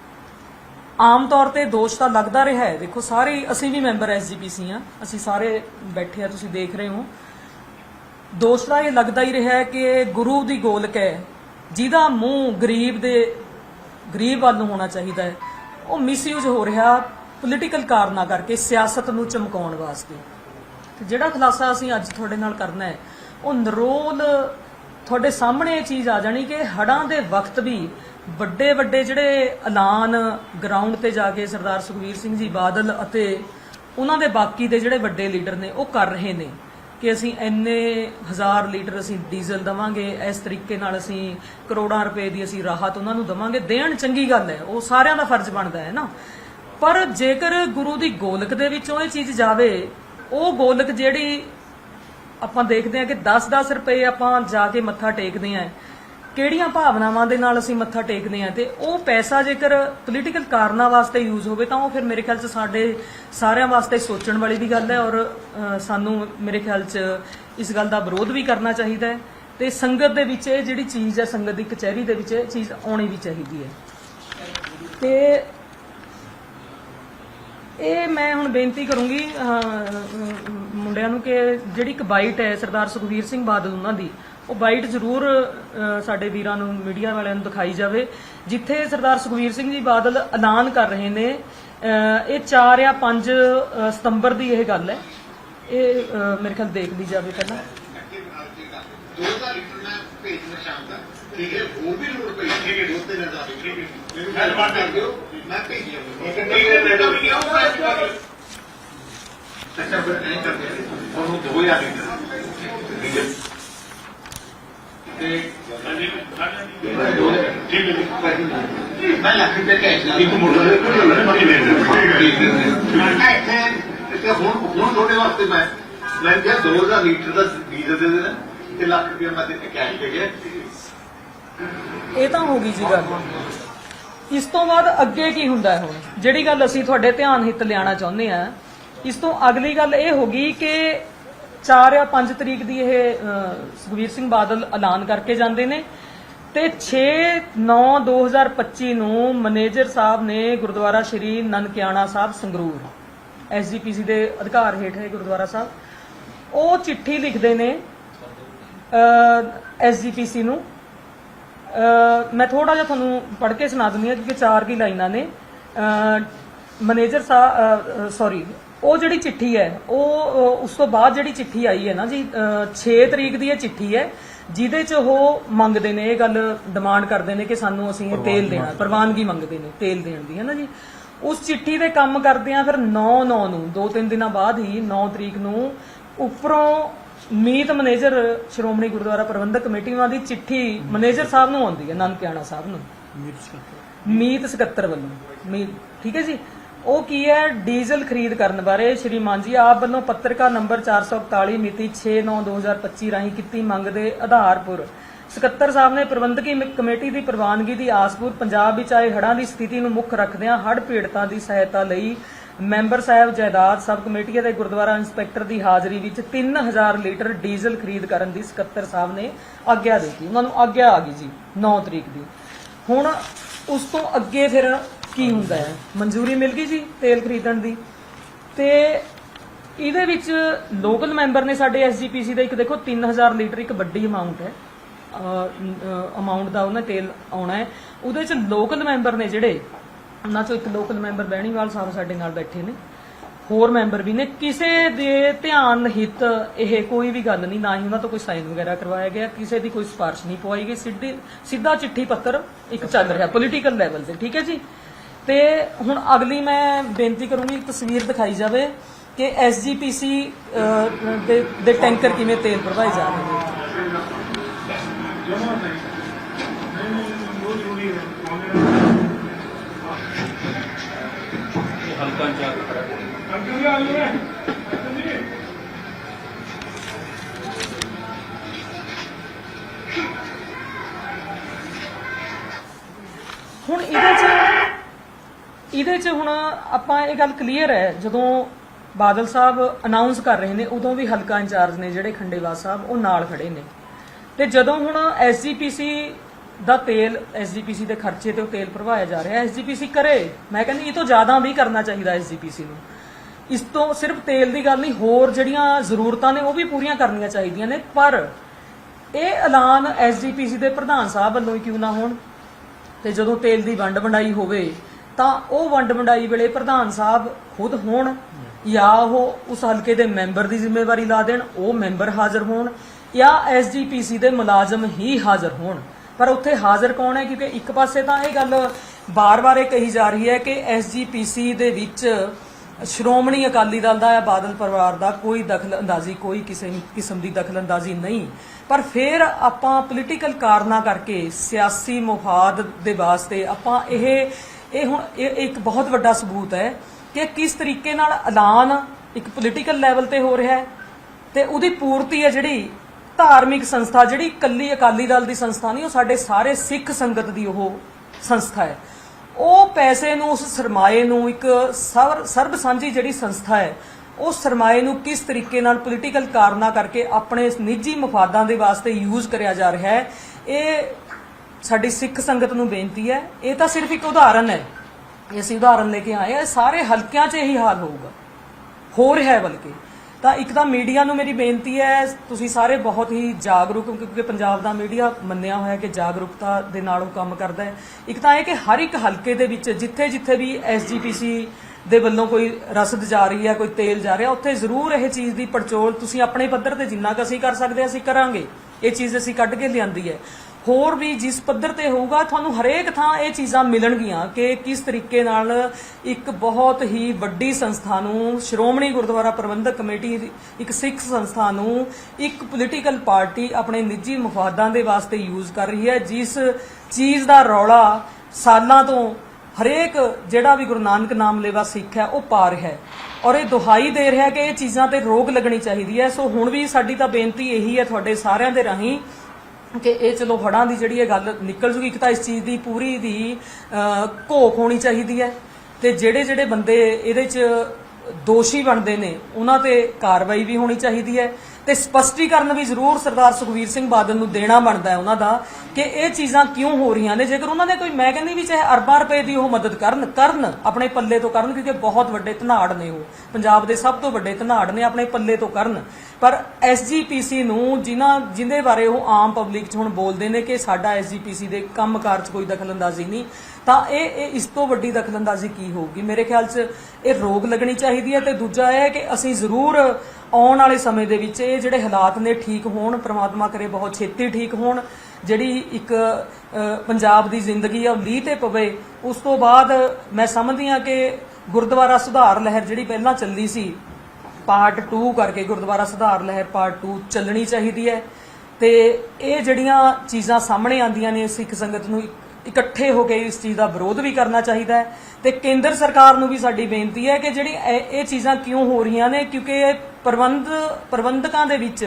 ਆਮ ਤੌਰ ਤੇ ਦੋਸ਼ ਤਾਂ ਲੱਗਦਾ ਰਿਹਾ ਹੈ। ਦੇਖੋ, ਸਾਰੇ ਅਸੀਂ ਵੀ ਮੈਂਬਰ ਐਸਜੀਪੀਸੀ ਆ ਅਸੀਂ ਸਾਰੇ ਬੈਠੇ ਆ, ਤੁਸੀਂ ਦੇਖ ਰਹੇ ਹੋ। ਦੋਸ਼ ਤਾਂ ਇਹ ਲੱਗਦਾ ਹੀ ਰਿਹਾ ਕਿ ਗੁਰੂ ਦੀ ਗੋਲਕ ਹੈ। ਜਿਹਦਾ ਮੂੰਹ ਗਰੀਬ ਦੇ ਗਰੀਬ ਵੱਲ ਨੂੰ ਹੋਣਾ ਚਾਹੀਦਾ ਹੈ। ਉਹ ਮਿਸਯੂਜ਼ ਹੋ ਰਿਹਾ। ਪੋਲੀਟੀਕਲ ਕਾਰਨਾਂ ਕਰਕੇ ਸਿਆਸਤ ਨੂੰ ਚਮਕਾਉਣ ਵਾਸਤੇ। ਤੇ ਜਿਹੜਾ ਖੁਲਾਸਾ ਅਸੀਂ ਅੱਜ ਤੁਹਾਡੇ ਨਾਲ ਕਰਨਾ ਹੈ, ਉਹ ਨਰੋਲ ਤੁਹਾਡੇ ਸਾਹਮਣੇ ਇਹ ਚੀਜ਼ ਆ ਜਾਣੀ ਕਿ ਹੜਾਂ ਦੇ ਵਕਤ ਵੀ ਵੱਡੇ ਵੱਡੇ ਜਿਹੜੇ ਐਲਾਨ ਗਰਾਊਂਡ ਤੇ ਜਾ ਕੇ ਸਰਦਾਰ ਸੁਖਵੀਰ ਸਿੰਘ ਜੀ ਬਾਦਲ ਅਤੇ ਉਹਨਾਂ ਦੇ ਬਾਕੀ ਦੇ ਜਿਹੜੇ ਵੱਡੇ ਲੀਡਰ ਨੇ, ਉਹ ਕਰ ਰਹੇ ਨੇ ਕਿ ਅਸੀਂ ਇੰਨੇ ਹਜ਼ਾਰ ਲੀਟਰ ਅਸੀਂ ਡੀਜ਼ਲ ਦਵਾਂਗੇ, ਇਸ ਤਰੀਕੇ ਨਾਲ ਅਸੀਂ ਕਰੋੜਾਂ ਰੁਪਏ ਦੀ ਅਸੀਂ ਰਾਹਤ ਉਹਨਾਂ ਨੂੰ ਦਵਾਂਗੇ। ਦੇਣ ਚੰਗੀ ਗੱਲ ਹੈ, ਉਹ ਸਾਰਿਆਂ ਦਾ ਫਰਜ਼ ਬਣਦਾ ਹੈ ਨਾ। ਪਰ ਜੇਕਰ ਗੁਰੂ ਦੀ ਗੋਲਕ ਦੇ ਵਿੱਚੋਂ ਇਹ ਚੀਜ਼ ਜਾਵੇ, ਉਹ ਗੋਲਕ ਜਿਹੜੀ ਆਪਾਂ ਦੇਖਦੇ ਹਾਂ ਕਿ 10-10 ਰੁਪਏ ਆਪਾਂ ਜਾ ਕੇ ਮੱਥਾ ਟੇਕਦੇ ਆਂ ਕਿਹੜੀਆਂ ਭਾਵਨਾਵਾਂ ਦੇ ਨਾਲ ਅਸੀਂ ਮੱਥਾ ਟੇਕਦੇ ਆਂ ਤੇ ਉਹ ਪੈਸਾ ਜੇਕਰ ਪੋਲੀਟੀਕਲ ਕਾਰਨਾਂ ਵਾਸਤੇ ਯੂਜ਼ ਹੋਵੇ ਤਾਂ ਉਹ ਫਿਰ ਮੇਰੇ ਖਿਆਲ 'ਚ ਸਾਡੇ ਸਾਰਿਆਂ ਵਾਸਤੇ ਸੋਚਣ ਵਾਲੀ ਵੀ ਗੱਲ ਹੈ ਔਰ ਸਾਨੂੰ ਮੇਰੇ ਖਿਆਲ 'ਚ ਇਸ ਗੱਲ ਦਾ ਵਿਰੋਧ ਵੀ ਕਰਨਾ ਚਾਹੀਦਾ ਹੈ ਤੇ ਸੰਗਤ ਦੇ ਵਿੱਚ ਇਹ ਜਿਹੜੀ ਚੀਜ਼ ਹੈ, ਸੰਗਤ ਦੀ ਕਚਹਿਰੀ ਦੇ ਵਿੱਚ ਇਹ ਚੀਜ਼ ਆਉਣੀ ਵੀ ਚਾਹੀਦੀ ਹੈ। ਤੇ ਇਹ ਮੈਂ ਹੁਣ ਬੇਨਤੀ ਕਰੂੰਗੀ ਮੁੰਡਿਆਂ ਨੂੰ ਕਿ ਜਿਹੜੀ ਇੱਕ ਬਾਈਟ ਹੈ ਸਰਦਾਰ ਸੁਖਵੀਰ ਸਿੰਘ ਬਾਦਲ ਉਹਨਾਂ ਦੀ ਉਹ ਬਾਈਟ ਜ਼ਰੂਰ ਸਾਡੇ ਵੀਰਾਂ ਨੂੰ ਮੀਡੀਆ ਵਾਲਿਆਂ ਨੂੰ ਦਿਖਾਈ ਜਾਵੇ ਜਿੱਥੇ ਸਰਦਾਰ ਸੁਖਵੀਰ ਸਿੰਘ ਜੀ ਬਾਦਲ ਐਲਾਨ ਕਰ ਰਹੇ ਨੇ ਇਹ 4 ਜਾਂ 5 ਸਤੰਬਰ ਦੀ ਇਹ ਗੱਲ ਹੈ। ਇਹ ਮੇਰੇ ਖਿਆਲ ਦੇਖ ਲਈ ਜਾਵੇ ਪਹਿਲਾਂ। ਦੋ ਹਜ਼ਾਰ ਲੀਟਰ ਮੈਂ ਭੇਜਣਾ ਚਾਹੁੰਦਾ ਠੀਕ ਹੈ ਹੋਰ ਵੀ ਲੋੜ ਪਈ ਠੀਕ ਹੈ ਦੋ ਤਿੰਨ ਹਜ਼ਾਰ ਠੀਕ ਹੈ। ਕਰ ਦਿਓ ਮੈਂ ਭੇਜ ਇੱਕ ਟੀਕੇ ਦੇ ਦੋ ਵੀ ਆਉਂਦਾ ਅੱਛਾ ਫਿਰ ਨਹੀਂ ਕਰਦੇ ਉਹਨੂੰ 2000 ਲੀਟਰ ਠੀਕ ਹੈ ਤੇ ਠੀਕ ਹੈ ਮੈਂ ਲੱਖ ਰੁਪਏ ਕੈਸ਼ ਨਾਲ ਇੱਕ ਮੋਟਰ ਦੇ ਕੋਲ ਲੈ ਬਾਕੀ ਲੈ ਲੈ ਇੱਥੇ ਹੁਣ ਹੁਣ ਤੁਹਾਡੇ ਵਾਸਤੇ ਮੈਂ ਮੈਂ ਕਿਹਾ 2000 ਲੀਟਰ ਦਾ ਡੀਜ਼ਲ ਦੇ ਦੇਣਾ ਤੇ ਲੱਖ ਰੁਪਏ ਮੈਂ ਤੇ ਕੈਸ਼ ਦੇ ਗਿਆ ਇਹ ਤਾਂ ਹੋ ਗਈ ਜੀ ਗੱਲ ਇਸ ਤੋਂ ਬਾਅਦ ਅੱਗੇ ਕੀ ਹੁੰਦਾ ਹੈ ਹੁਣ? ਜਿਹੜੀ ਗੱਲ ਅਸੀਂ ਤੁਹਾਡੇ ਧਿਆਨ ਹਿੱਤ ਲਿਆਣਾ ਚਾਹੁੰਦੇ ਆ ਇਸ ਤੋਂ ਅਗਲੀ ਗੱਲ ਇਹ ਹੋ ਗਈ ਕਿ 4 ਜਾਂ 5 ਤਰੀਕ ਦੀ ਇਹ ਅਹ, ਸੁਖਬੀਰ ਸਿੰਘ ਬਾਦਲ ਐਲਾਨ ਕਰਕੇ ਜਾਂਦੇ ਨੇ ਤੇ 6 9 2025 ਨੂੰ ਮੈਨੇਜਰ ਸਾਹਿਬ ਨੇ ਗੁਰਦੁਆਰਾ ਸ਼੍ਰੀ ਨਨਕਿਆਣਾ ਸਾਹਿਬ ਸੰਗਰੂਰ ਐਸਜੀਪੀਸੀ ਦੇ ਅਧਿਕਾਰ ਹੇਠ ਹੈ ਗੁਰਦੁਆਰਾ ਸਾਹਿਬ ਉਹ ਚਿੱਠੀ ਲਿਖਦੇ ਨੇ ਐਸਜੀਪੀਸੀ ਨੂੰ। ਮੈਂ ਥੋੜਾ ਜਿਹਾ ਤੁਹਾਨੂੰ ਪੜ੍ਹ ਕੇ ਸੁਣਾ ਦਿੰਦੀ ਹਾਂ ਕਿਉਂਕਿ ਚਾਰ ਕੀ ਲਾਈਨਾਂ ਨੇ। ਮੈਨੇਜਰ ਸਾਹਿਬ ਸੌਰੀ ਉਹ ਜਿਹੜੀ ਚਿੱਠੀ ਹੈ ਉਹ ਉਸ ਤੋਂ ਬਾਅਦ ਜਿਹੜੀ ਚਿੱਠੀ ਆਈ ਹੈ ਨਾ ਜੀ ਅਹ, 6 ਤਰੀਕ ਦੀ ਇਹ ਚਿੱਠੀ ਹੈ ਜਿਹਦੇ 'ਚ ਉਹ ਮੰਗਦੇ ਨੇ ਇਹ ਗੱਲ ਡਿਮਾਂਡ ਕਰਦੇ ਨੇ ਕਿ ਸਾਨੂੰ ਅਸੀਂ ਇਹ ਤੇਲ ਦੇਣਾ ਪ੍ਰਵਾਨਗੀ ਮੰਗਦੇ ਨੇ ਤੇਲ ਦੇਣ ਦੀ ਹੈ ਨਾ ਜੀ। ਉਸ ਚਿੱਠੀ ਦੇ ਕੰਮ ਕਰਦੇ ਆ ਫਿਰ 9 9 ਨੂੰ ਦੋ ਤਿੰਨ ਦਿਨਾਂ ਬਾਅਦ ਹੀ 9 ਤਰੀਕ ਨੂੰ ਉੱਪਰੋਂ ਮੀਤ ਮੈਨੇਜਰ ਸ਼੍ਰੋਮਣੀ ਗੁਰਦੁਆਰਾ ਪ੍ਰਬੰਧਕ ਕਮੇਟੀ ਉਹਨਾਂ ਦੀ ਚਿੱਠੀ ਮੈਨੇਜਰ ਸਾਹਿਬ ਨੂੰ ਆਉਂਦੀ ਹੈ ਨਨਕਿਆਣਾ ਸਾਹਿਬ ਨੂੰ। ਮੀਤ ਸਕੱਤਰ। ਵੱਲੋਂ। ਮੀਤ ਠੀਕ ਹੈ ਜੀ? ਉਹ ਕੀ ਹੈ? ਡੀਜ਼ਲ ਖਰੀਦ ਕਰਨ ਬਾਰੇ ਸ਼੍ਰੀਮਾਨ ਜੀ ਆਪ ਵੱਲੋਂ ਪੱਤਰਕਾ ਨੰਬਰ 441 ਮਿਤੀ 6/9/2025 ਰਾਹੀਂ ਕੀਤੀ ਮੰਗ ਦੇ ਆਧਾਰਪੁਰ। ਸਕੱਤਰ ਸਾਹਿਬ ਨੇ ਪ੍ਰਬੰਧਕੀ ਕਮੇਟੀ ਦੀ ਪ੍ਰਵਾਨਗੀ ਦੀ ਆਸਪੁਰ ਪੰਜਾਬ ਵਿੱਚ ਆਏ ਹੜ੍ਹਾਂ ਦੀ ਸਥਿਤੀ ਨੂੰ ਮੁੱਖ ਰੱਖਦਿਆਂ ਹੜ੍ਹ ਪੀੜਤਾਂ ਦੀ ਸਹਾਇਤਾ ਲਈ ਮੈਂਬਰ ਸਾਹਿਬ ਜਾਇਦਾਦ ਸਬ ਕਮੇਟੀ ਅਤੇ ਗੁਰਦੁਆਰਾ ਇੰਸਪੈਕਟਰ ਦੀ ਹਾਜ਼ਰੀ ਵਿੱਚ 3000 ਲੀਟਰ ਡੀਜ਼ਲ ਖਰੀਦ ਕਰਨ ਦੀ ਸਕੱਤਰ ਸਾਹਿਬ ਨੇ ਆਗਿਆ ਦਿੱਤੀ। ਉਹਨਾਂ ਨੂੰ ਆਗਿਆ ਆ ਗਈ ਜੀ 9 ਤਰੀਕ ਦੀ। ਹੁਣ ਉਸ ਤੋਂ ਅੱਗੇ ਫਿਰ ਕੀ ਹੁੰਦਾ ਹੈ? ਮਨਜ਼ੂਰੀ ਮਿਲ ਗਈ ਜੀ ਤੇਲ ਖਰੀਦਣ ਦੀ? ਤੇ ਇਹਦੇ ਵਿੱਚ ਲੋਕਲ ਮੈਂਬਰ ਨੇ ਸਾਡੇ ਐਸਜੀਪੀਸੀ ਦਾ ਇੱਕ ਦੇਖੋ 3000 ਲੀਟਰ ਇੱਕ ਵੱਡੀ ਅਮਾਉਂਟ ਹੈ। ਅਮਾਉਂਟ ਦਾ ਉਹਨੇ ਤੇਲ ਆਉਣਾ ਹੈ। ਉਹਦੇ ਵਿੱਚ ਲੋਕਲ ਮੈਂਬਰ ਨੇ ਜਿਹੜੇ ਉਹਨਾਂ ਚੋਂ ਇੱਕ ਲੋਕਲ ਮੈਂਬਰ ਬਹਿਣੀਵਾਲ ਸਾਹਿਬ ਸਾਡੇ ਨਾਲ ਬੈਠੇ ਨੇ। ਹੋਰ ਮੈਂਬਰ ਵੀ ਨੇ। ਕਿਸੇ ਦੇ ਧਿਆਨ ਹਿੱਤ ਇਹ ਕੋਈ ਵੀ ਗੱਲ ਨਹੀਂ, ਨਾ ਹੀ ਉਹਨਾਂ ਤੋਂ ਕੋਈ ਸਾਈਨ ਵਗੈਰਾ ਕਰਵਾਇਆ ਗਿਆ, ਕਿਸੇ ਦੀ ਕੋਈ ਸਿਫਾਰਿਸ਼ ਨਹੀਂ ਪਵਾਈ ਗਈ। ਸਿੱਧੀ, ਸਿੱਧਾ ਚਿੱਠੀ ਪੱਤਰ ਇੱਕ ਚੱਲ ਰਿਹਾ ਪੋਲੀਟੀਕਲ ਲੈਵਲ ਤੇ, ਠੀਕ ਹੈ ਜੀ? ਤੇ ਹੁਣ ਅਗਲੀ ਮੈਂ ਬੇਨਤੀ ਕਰੂੰਗੀ ਤਸਵੀਰ ਦਿਖਾਈ ਜਾਵੇ ਕਿ ਐਸਜੀਪੀਸੀ ਦੇ ਦੇ ਟੈਂਕਰ ਕਿਵੇਂ ਤੇਲ ਭਰਵਾਏ ਜਾ ਰਹੇ ਨੇ। ਹਲਕਾ ਚਾਰ ਹੁਣ ਇਹਦੇ 'ਚ ਇਹਦੇ 'ਚ ਹੁਣ ਆਪਾਂ ਇਹ ਗੱਲ ਕਲੀਅਰ ਹੈ, ਜਦੋਂ ਬਾਦਲ ਸਾਹਿਬ ਅਨਾਉਂਸ ਕਰ ਰਹੇ ਨੇ, ਉਦੋਂ ਵੀ ਹਲਕਾ ਇੰਚਾਰਜ ਨੇ ਜਿਹੜੇ ਖੰਡੇਵਾਲ ਸਾਹਿਬ, ਉਹ ਨਾਲ ਖੜੇ ਨੇ। ਤੇ ਜਦੋਂ ਹੁਣ ਐਸਜੀਪੀਸੀ ਦਾ ਤੇਲ ਐਸਜੀਪੀਸੀ ਦੇ ਖਰਚੇ ਤੇ ਉਹ ਤੇਲ ਭਰਵਾਇਆ ਜਾ ਰਿਹਾ। ਐਸਜੀਪੀਸੀ ਕਰੇ। ਮੈਂ ਕਹਿੰਦੀ, ਇਹ ਤੋਂ ਜ਼ਿਆਦਾ ਵੀ ਕਰਨਾ ਚਾਹੀਦਾ ਐਸਜੀਪੀਸੀ ਨੂੰ। ਇਸ ਤੋਂ ਸਿਰਫ ਤੇਲ ਦੀ ਗੱਲ ਨਹੀਂ, ਹੋਰ ਜਿਹੜੀਆਂ ਜ਼ਰੂਰਤਾਂ ਨੇ ਉਹ ਵੀ ਪੂਰੀਆਂ ਕਰਨੀਆਂ ਚਾਹੀਦੀਆਂ ਨੇ। ਪਰ ਇਹ ਐਲਾਨ ਐਸਜੀਪੀਸੀ ਦੇ ਪ੍ਰਧਾਨ ਸਾਹਿਬ ਵੱਲੋਂ ਹੀ ਕਿਉਂ ਨਾ ਹੋਣ? ਤੇ ਜਦੋਂ ਤੇਲ ਦੀ ਵੰਡ ਵੰਡਾਈ ਹੋਵੇ, ਤਾਂ ਉਹ ਵੰਡ ਵੰਡਾਈ ਵੇਲੇ ਪ੍ਰਧਾਨ ਸਾਹਿਬ ਖੁਦ ਹੋਣ ਜਾਂ ਉਹ ਉਸ ਹਲਕੇ ਦੇ ਮੈਂਬਰ ਦੀ ਜ਼ਿੰਮੇਵਾਰੀ ਲਾ ਦੇਣ, ਉਹ ਮੈਂਬਰ ਹਾਜ਼ਰ ਹੋਣ ਜਾਂ ਐਸਜੀਪੀਸੀ ਦੇ ਮੁਲਾਜ਼ਮ ਹੀ ਹਾਜ਼ਰ ਹੋਣ। ਪਰ ਉੱਥੇ ਹਾਜ਼ਰ ਕੌਣ ਹੈ? ਕਿਉਂਕਿ ਇੱਕ ਪਾਸੇ ਤਾਂ ਇਹ ਗੱਲ ਬਾਰ-ਬਾਰ ਇਹ ਕਹੀ ਜਾ ਰਹੀ ਹੈ ਕਿ ਐਸਜੀਪੀਸੀ ਦੇ ਵਿੱਚ ਸ਼੍ਰੋਮਣੀ ਅਕਾਲੀ ਦਲ ਦਾ ਜਾਂ ਬਾਦਲ ਪਰਿਵਾਰ ਦਾ ਕੋਈ ਦਖਲਅੰਦਾਜ਼ੀ ਕੋਈ ਕਿਸੇ ਕਿਸਮ ਦੀ ਦਖਲਅੰਦਾਜ਼ੀ ਨਹੀਂ। ਪਰ ਫਿਰ ਆਪਾਂ ਪੋਲੀਟੀਕਲ ਕਾਰਨਾ ਕਰਕੇ ਸਿਆਸੀ ਮੁਫਾਦ ਦੇ ਵਾਸਤੇ ਆਪਾਂ ਇਹ ਇਹ ਹੁਣ, ਇਹ ਇੱਕ ਬਹੁਤ ਵੱਡਾ ਸਬੂਤ ਹੈ ਕਿ ਕਿਸ ਤਰੀਕੇ ਨਾਲ ਐਲਾਨ ਇੱਕ ਪੋਲੀਟੀਕਲ ਲੈਵਲ ਤੇ ਹੋ ਰਿਹਾ ਹੈ ਤੇ ਉਹਦੀ ਪੂਰਤੀ ਹੈ ਜਿਹੜੀ ਧਾਰਮਿਕ ਸੰਸਥਾ, ਜਿਹੜੀ ਇਕੱਲੀ ਅਕਾਲੀ ਦਲ ਦੀ ਸੰਸਥਾ ਨਹੀਂ, ਉਹ ਸਾਡੇ ਸਾਰੇ ਸਿੱਖ ਸੰਗਤ ਦੀ ਉਹ ਸੰਸਥਾ ਹੈ। ਉਹ ਪੈਸੇ ਨੂੰ, ਉਸ ਸਰਮਾਏ ਨੂੰ ਇੱਕ ਸਰਬ ਸਾਂਝੀ ਜਿਹੜੀ ਸੰਸਥਾ ਹੈ, ਉਸ ਸਰਮਾਏ ਨੂੰ ਕਿਸ ਤਰੀਕੇ ਨਾਲ ਪੋਲੀਟੀਕਲ ਕਾਰਨਾ ਕਰਕੇ ਆਪਣੇ ਨਿੱਜੀ ਮਫਾਦਾਂ ਦੇ ਵਾਸਤੇ ਯੂਜ਼ ਕਰਿਆ ਜਾ ਰਿਹਾ ਹੈ, ਇਹ ਸਾਡੀ ਸਿੱਖ ਸੰਗਤ ਨੂੰ ਬੇਨਤੀ ਹੈ। ਇਹ ਤਾਂ ਸਿਰਫ ਇੱਕ ਉਦਾਹਰਨ ਹੈ। ਅਸੀਂ ਉਦਾਹਰਨ ਲੈ ਕੇ ਆਏ ਹਾਂ ਸਾਰੇ ਹਲਕਿਆਂ 'ਚ ਇਹੀ ਹਾਲ ਹੋਊਗਾ। ਹੋਰ ਹੈ ਬਲਕਿ। ਤਾਂ ਇੱਕ ਤਾਂ ਮੀਡੀਆ ਨੂੰ ਮੇਰੀ ਬੇਨਤੀ ਹੈ, ਤੁਸੀਂ ਸਾਰੇ ਬਹੁਤ ਹੀ ਜਾਗਰੂਕ ਹੋ, ਕਿਉਂਕਿ ਪੰਜਾਬ ਦਾ ਮੀਡੀਆ ਮੰਨਿਆ ਹੋਇਆ ਕਿ ਜਾਗਰੂਕਤਾ ਦੇ ਨਾਲ ਉਹ ਕੰਮ ਕਰਦਾ ਹੈ। ਇੱਕ ਤਾਂ ਇਹ ਕਿ ਹਰ ਇੱਕ ਹਲਕੇ ਦੇ ਵਿੱਚ ਜਿੱਥੇ ਜਿੱਥੇ ਵੀ ਐਸਜੀਪੀਸੀ ਦੇ ਵੱਲੋਂ ਕੋਈ ਰਸਦ ਜਾ ਰਹੀ ਹੈ, ਕੋਈ ਤੇਲ ਜਾ ਰਿਹਾ, ਉੱਥੇ ਜ਼ਰੂਰ ਇਹ ਚੀਜ਼ ਦੀ ਪੜਚੋਲ ਤੁਸੀਂ ਆਪਣੇ ਪੱਧਰ ਤੇ ਜਿੰਨਾ ਕੁ ਅਸੀਂ ਕਰ ਸਕਦੇ ਅਸੀਂ ਕਰਾਂਗੇ। ਇਹ ਚੀਜ਼ ਅਸੀਂ ਕੱਢ ਕੇ ਲਿਆਂਦੀ ਹੈ। ਹੋਰ ਵੀ ਜਿਸ ਪੱਧਰ ਤੇ ਹੋਊਗਾ, ਤੁਹਾਨੂੰ ਹਰੇਕ ਥਾਂ ਇਹ ਚੀਜ਼ਾਂ ਮਿਲਣਗੀਆਂ ਕਿ ਕਿਸ ਤਰੀਕੇ ਨਾਲ ਇੱਕ ਬਹੁਤ ਹੀ ਵੱਡੀ ਸੰਸਥਾ ਨੂੰ, ਸ਼੍ਰੋਮਣੀ ਗੁਰਦੁਆਰਾ ਪ੍ਰਬੰਧਕ ਕਮੇਟੀ ਇੱਕ ਸਿੱਖ ਸੰਸਥਾ ਨੂੰ ਇੱਕ ਪੋਲੀਟੀਕਲ ਪਾਰਟੀ ਆਪਣੇ ਨਿੱਜੀ ਮਫਾਦਾਂ ਦੇ ਵਾਸਤੇ ਯੂਜ਼ ਕਰ ਰਹੀ ਹੈ, ਜਿਸ ਚੀਜ਼ ਦਾ ਰੌਲਾ ਸਾਲਾਂ ਤੋਂ ਹਰੇਕ ਜਿਹੜਾ ਵੀ ਗੁਰੂ ਨਾਨਕ ਨਾਮ ਲੇਵਾ ਸਿੱਖ ਹੈ, ਉਹ ਪਾ ਰਿਹਾ ਹੈ। ਔਰ ਇਹ ਦੁਹਾਈ ਦੇ ਰਿਹਾ ਕਿ ਇਹ ਚੀਜ਼ਾਂ ਤੇ ਰੋਕ ਲੱਗਣੀ ਚਾਹੀਦੀ ਹੈ। ਸੋ ਹੁਣ ਵੀ ਸਾਡੀ ਤਾਂ ਬੇਨਤੀ ਇਹੀ ਹੈ ਤੁਹਾਡੇ ਸਾਰਿਆਂ ਦੇ ਰਾਹੀਂ ਕਿ ਇਹ ਚਲੋ ਹੜਾਂ ਦੀ ਜਿਹੜੀ ਇਹ ਗੱਲ ਨਿਕਲ ਜੂਗੀ, ਇੱਕ ਤਾਂ ਇਸ ਚੀਜ਼ ਦੀ ਪੂਰੀ ਦੀ ਘੋਖ ਹੋਣੀ ਚਾਹੀਦੀ ਹੈ ਤੇ ਜਿਹੜੇ ਜਿਹੜੇ ਬੰਦੇ ਇਹਦੇ 'ਚ ਦੋਸ਼ੀ ਬਣਦੇ ਨੇ, ਉਹਨਾਂ ਤੇ ਕਾਰਵਾਈ ਵੀ ਹੋਣੀ ਚਾਹੀਦੀ ਹੈ। ਤੇ ਸਪਸ਼ਟੀਕਰਨ ਵੀ ਜ਼ਰੂਰ ਸਰਦਾਰ ਸੁਖਵੀਰ ਸਿੰਘ ਬਾਦਲ ਨੂੰ ਦੇਣਾ ਬਣਦਾ ਹੈ ਉਹਨਾਂ ਦਾ ਕਿ ਇਹ ਚੀਜ਼ਾਂ ਕਿਉਂ ਹੋ ਰਹੀਆਂ ਨੇ। ਜੇਕਰ ਉਹਨਾਂ ਨੇ ਕੋਈ, ਮੈਂ ਕਹਿੰਦੀ ਵੀ ਚਾਹੇ ਅਰਬਾਂ ਰੁਪਏ ਦੀ ਉਹ ਮਦਦ ਕਰਨ ਕਰਨ ਆਪਣੇ ਪੱਲੇ ਤੋਂ ਕਰਨ, ਕਿਉਂਕਿ ਬਹੁਤ ਵੱਡੇ ਧਨਾੜ ਨੇ ਉਹ। ਪੰਜਾਬ ਦੇ ਸਭ ਤੋਂ ਵੱਡੇ ਧਨਾੜ ਨੇ ਆਪਣੇ ਪੱਲੇ ਤੋਂ ਕਰਨ। ਪਰ ਐਸਜੀਪੀਸੀ ਨੂੰ ਜਿਨ੍ਹਾਂ, ਜਿੰਦੇ ਬਾਰੇ ਉਹ ਆਮ ਪਬਲਿਕ 'ਚ ਹੁਣ ਬੋਲਦੇ ਨੇ ਕਿ ਸਾਡਾ ਐਸਜੀਪੀਸੀ ਦੇ ਕੰਮਕਾਰ 'ਚ ਕੋਈ ਦਖਲ ਅੰਦਾਜ਼ੀ ਨਹੀਂ ਤਾਂ ਇਹ ਇਹ ਇਸ ਤੋਂ ਵੱਡੀ ਦਖਲਅੰਦਾਜ਼ੀ ਕੀ ਹੋਊਗੀ? ਮੇਰੇ ਖਿਆਲ 'ਚ ਇਹ ਰੋਗ ਲੱਗਣੀ ਚਾਹੀਦੀ ਹੈ ਤੇ ਦੂਜਾ ਇਹ ਹੈ ਕਿ ਅਸੀਂ ਜ਼ਰੂਰ ਆਉਣ ਵਾਲੇ ਸਮੇਂ ਦੇ ਵਿੱਚ ਇਹ ਜਿਹੜੇ ਹਾਲਾਤ ਨੇ ਠੀਕ ਹੋਣ, ਪ੍ਰਮਾਤਮਾ ਕਰੇ ਬਹੁਤ ਛੇਤੀ ਠੀਕ ਹੋਣ, ਜਿਹੜੀ ਇੱਕ ਪੰਜਾਬ ਦੀ ਜ਼ਿੰਦਗੀ ਆ ਉਹ ਲੀਹ ਤੇ ਪਵੇ। ਉਸ ਤੋਂ ਬਾਅਦ ਮੈਂ ਸਮਝਦੀ ਹਾਂ ਕਿ ਗੁਰਦੁਆਰਾ ਸੁਧਾਰ ਲਹਿਰ ਜਿਹੜੀ ਪਹਿਲਾਂ ਚੱਲੀ ਸੀ ਪਾਰਟ 2 ਕਰਕੇ ਗੁਰਦੁਆਰਾ ਸੁਧਾਰ ਲਹਿਰ ਪਾਰਟ 2 ਚੱਲਣੀ ਚਾਹੀਦੀ ਹੈ। ਤੇ ਇਹ ਜਿਹੜੀਆਂ ਚੀਜ਼ਾਂ ਸਾਹਮਣੇ ਆਉਂਦੀਆਂ ਨੇ ਸਿੱਖ ਸੰਗਤ ਨੂੰ ਇਕੱਠੇ ਹੋ ਕੇ ਇਸ ਚੀਜ਼ ਦਾ ਵਿਰੋਧ ਵੀ ਕਰਨਾ ਚਾਹੀਦਾ ਹੈ। ਤੇ ਕੇਂਦਰ ਸਰਕਾਰ ਨੂੰ ਵੀ ਸਾਡੀ ਬੇਨਤੀ ਹੈ ਕਿ ਜਿਹੜੀ ਇਹ ਚੀਜ਼ਾਂ ਕਿਉਂ ਹੋ ਰਹੀਆਂ ਨੇ, ਕਿਉਂਕਿ ਇਹ ਪ੍ਰਬੰਧ, ਪ੍ਰਬੰਧਕਾਂ ਦੇ ਵਿੱਚ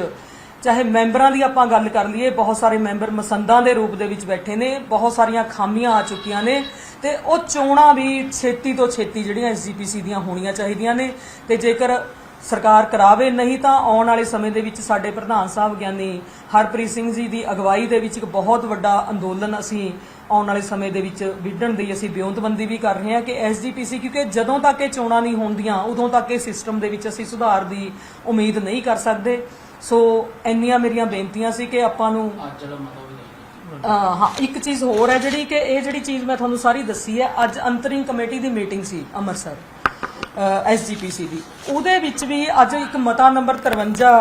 ਚਾਹੇ ਮੈਂਬਰਾਂ ਦੀ ਆਪਾਂ ਗੱਲ ਕਰ ਲਈਏ, ਬਹੁਤ ਸਾਰੇ ਮੈਂਬਰ ਮਸੰਦਾਂ ਦੇ ਰੂਪ ਦੇ ਵਿੱਚ ਬੈਠੇ ਨੇ, ਬਹੁਤ ਸਾਰੀਆਂ ਖਾਮੀਆਂ ਆ ਚੁੱਕੀਆਂ ਨੇ ਤੇ ਉਹ ਚੋਣਾਂ ਵੀ ਛੇਤੀ ਤੋਂ ਛੇਤੀ ਜਿਹੜੀਆਂ ਐਸਜੀਪੀਸੀ ਦੀਆਂ ਹੋਣੀਆਂ ਚਾਹੀਦੀਆਂ ਨੇ। ਤੇ ਜੇਕਰ ਸਰਕਾਰ ਕਰਾਵੇ ਨਹੀਂ ਤਾਂ ਆਉਣ ਵਾਲੇ ਸਮੇਂ ਦੇ ਵਿੱਚ ਸਾਡੇ ਪ੍ਰਧਾਨ ਸਾਹਿਬ ਗਿਆਨੀ ਹਰਪ੍ਰੀਤ ਸਿੰਘ ਜੀ ਦੀ ਅਗਵਾਈ ਦੇ ਵਿੱਚ ਇੱਕ ਬਹੁਤ ਵੱਡਾ ਅੰਦੋਲਨ ਅਸੀਂ ਆਉਣ ਵਾਲੇ ਸਮੇਂ ਦੇ ਵਿੱਚ ਵਿੱਢਣ ਦੀ ਅਸੀਂ ਬਿਉਂਤਬੰਦੀ ਵੀ ਕਰ ਰਹੇ ਹਾਂ ਕਿ ਐਸਜੀਪੀਸੀ ਕਿਉਂਕਿ ਜਦੋਂ ਤੱਕ ਇਹ ਚੋਣਾਂ ਨਹੀਂ ਹੁੰਦੀਆਂ ਉਦੋਂ ਤੱਕ ਇਹ ਸਿਸਟਮ ਦੇ ਵਿੱਚ ਅਸੀਂ ਸੁਧਾਰ ਦੀ ਉਮੀਦ ਨਹੀਂ ਕਰ ਸਕਦੇ। ਸੋ ਇੰਨੀਆਂ ਮੇਰੀਆਂ ਬੇਨਤੀਆਂ ਸੀ ਕਿ ਆਪਾਂ ਨੂੰ ਹਾਂ। ਇੱਕ ਚੀਜ਼ ਹੋਰ ਹੈ ਜਿਹੜੀ ਕਿ ਇਹ ਜਿਹੜੀ ਚੀਜ਼ ਮੈਂ ਤੁਹਾਨੂੰ ਸਾਰੀ ਦੱਸੀ ਹੈ ਅੱਜ ਅੰਤਰਿੰਗ ਕਮੇਟੀ ਦੀ ਮੀਟਿੰਗ ਸੀ ਅੰਮ੍ਰਿਤਸਰ ਐਸਜੀਪੀਸੀ ਦੀ। ਉਹਦੇ ਵਿੱਚ ਵੀ ਅੱਜ ਇੱਕ ਮਤਾ ਨੰਬਰ 53